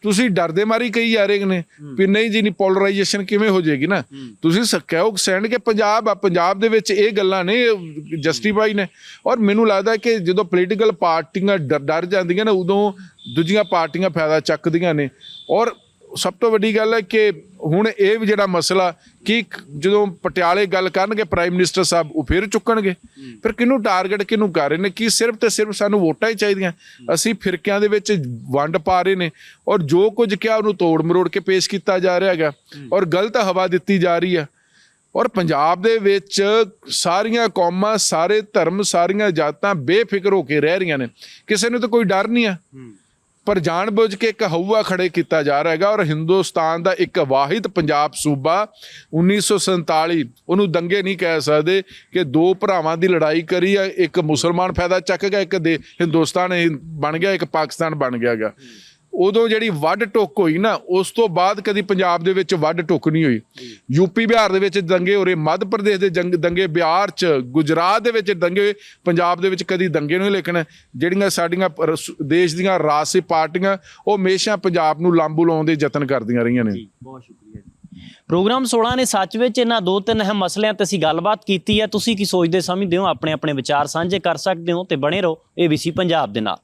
ਤੁਸੀਂ ਡਰਦੇ ਮਾਰੀ ਕਹੀ ਜਾ ਰਹੇ ਨੇ ਵੀ ਨਹੀਂ ਜੀ ਨਹੀਂ ਪੋਲਰਾਈਜੇਸ਼ਨ ਕਿਵੇਂ ਹੋ ਜਾਏਗੀ ਨਾ? ਤੁਸੀਂ ਸ- ਕਹੋ ਸਟੈਂਡ ਕਿ ਪੰਜਾਬ ਆ ਪੰਜਾਬ ਦੇ ਵਿੱਚ ਇਹ ਗੱਲਾਂ ਨੇ ਜਸਟੀਫਾਈ ਨੇ। ਔਰ ਮੈਨੂੰ ਲੱਗਦਾ ਕਿ ਜਦੋਂ ਪੋਲੀਟੀਕਲ ਪਾਰਟੀਆਂ ਡਰ ਡਰ ਜਾਂਦੀਆਂ ਨੇ ਉਦੋਂ ਦੂਜੀਆਂ ਪਾਰਟੀਆਂ ਫਾਇਦਾ ਚੱਕਦੀਆਂ ਨੇ। ਔਰ ਸਭ ਤੋਂ ਵੱਡੀ ਗੱਲ ਹੈ ਕਿ ਹੁਣ ਇਹ ਵੀ ਜਿਹੜਾ ਮਸਲਾ, ਕਿ ਜਦੋਂ ਪਟਿਆਲੇ ਗੱਲ ਕਰਨਗੇ ਪ੍ਰਾਈਮ ਮਿਨਿਸਟਰ ਸਾਹਿਬ ਉਹ ਫਿਰ ਚੁੱਕਣਗੇ। ਫਿਰ ਕਿਹਨੂੰ ਟਾਰਗੇਟ ਕਿਹਨੂੰ ਕਰ ਰਹੇ ਨੇ? ਕਿ ਸਿਰਫ ਤੇ ਸਿਰਫ ਸਾਨੂੰ ਵੋਟਾਂ ਹੀ ਚਾਹੀਦੀਆਂ? ਅਸੀਂ ਫਿਰਕਿਆਂ ਦੇ ਵਿੱਚ ਵੰਡ ਪਾ ਰਹੇ ਨੇ ਔਰ ਜੋ ਕੁਝ ਕਿਹਾ ਉਹਨੂੰ ਤੋੜ ਮਰੋੜ ਕੇ ਪੇਸ਼ ਕੀਤਾ ਜਾ ਰਿਹਾ ਹੈਗਾ ਔਰ ਗਲਤ ਹਵਾ ਦਿੱਤੀ ਜਾ ਰਹੀ ਹੈ। ਔਰ ਪੰਜਾਬ ਦੇ ਵਿੱਚ ਸਾਰੀਆਂ ਕੌਮਾਂ, ਸਾਰੇ ਧਰਮ, ਸਾਰੀਆਂ ਜਾਤਾਂ ਬੇਫਿਕਰ ਹੋ ਕੇ ਰਹਿ ਰਹੀਆਂ ਨੇ। ਕਿਸੇ ਨੂੰ ਤਾਂ ਕੋਈ ਡਰ ਨਹੀਂ ਆ ਪਰ ਜਾਣਬੁੱਝ ਕੇ ਇੱਕ ਹਊਆ ਖੜੇ ਕੀਤਾ ਜਾ ਰਿਹਾ ਹੈਗਾ ਔਰ ਹਿੰਦੁਸਤਾਨ ਦਾ ਇੱਕ ਵਾਹਿਦ ਪੰਜਾਬ ਸੂਬਾ 1947 ਉਹਨੂੰ ਦੰਗੇ ਨਹੀਂ ਕਹਿ ਸਕਦੇ ਕਿ ਦੋ ਭਰਾਵਾਂ ਦੀ ਲੜਾਈ ਕਰੀ ਆ, ਇੱਕ ਮੁਸਲਮਾਨ ਫਾਇਦਾ ਚੱਕ ਗਿਆ, ਇੱਕ ਦੇ ਹਿੰਦੁਸਤਾਨ ਬਣ ਗਿਆ, ਇੱਕ ਪਾਕਿਸਤਾਨ ਬਣ ਗਿਆ ਹੈਗਾ। ਉਦੋਂ ਜਿਹੜੀ ਵੱਢ ਟੁੱਕ ਹੋਈ ਨਾ ਉਸ ਤੋਂ ਬਾਅਦ ਕਦੀ ਪੰਜਾਬ ਦੇ ਵਿੱਚ ਵੱਢ ਟੁੱਕ ਨਹੀਂ ਹੋਈ। ਯੂਪੀ ਬਿਹਾਰ ਦੇ ਵਿੱਚ ਦੰਗੇ ਹੋ ਰਹੇ ਮੱਧ ਪ੍ਰਦੇਸ਼ ਦੇ ਜੰਗ ਦੰਗੇ ਬਿਹਾਰ ਚ ਗੁਜਰਾਤ ਦੇ ਵਿੱਚ ਦੰਗੇ ਹੋਏ, ਪੰਜਾਬ ਦੇ ਵਿੱਚ ਕਦੀ ਦੰਗੇ ਨਹੀਂ ਲੇਕਿਨ ਜਿਹੜੀਆਂ ਸਾਡੀਆਂ ਪਰ- ਦੇਸ਼ ਦੀਆਂ ਰਾਜਸੀ ਪਾਰਟੀਆਂ ਉਹ ਹਮੇਸ਼ਾ ਪੰਜਾਬ ਨੂੰ ਲਾਂਬੂ ਲਾਉਣ ਦੇ ਯਤਨ ਕਰਦੀਆਂ ਰਹੀਆਂ ਨੇ। ਬਹੁਤ ਸ਼ੁਕਰੀਆ ਪ੍ਰੋਗਰਾਮ 16 ਨੇ ਸੱਚ ਵਿੱਚ ਇਹਨਾਂ ਦੋ ਤਿੰਨ ਅਹਿਮ ਮਸਲਿਆਂ ਤੇ ਅਸੀਂ ਗੱਲਬਾਤ ਕੀਤੀ ਹੈ। ਤੁਸੀਂ ਕੀ ਸੋਚਦੇ ਸਮਝਦੇ ਹੋ? ਆਪਣੇ ਆਪਣੇ ਵਿਚਾਰ ਸਾਂਝੇ ਕਰ ਸਕਦੇ ਹੋ ਤੇ ਬਣੇ ਰਹੋ ABC ਪੰਜਾਬ ਦੇ ਨਾਲ।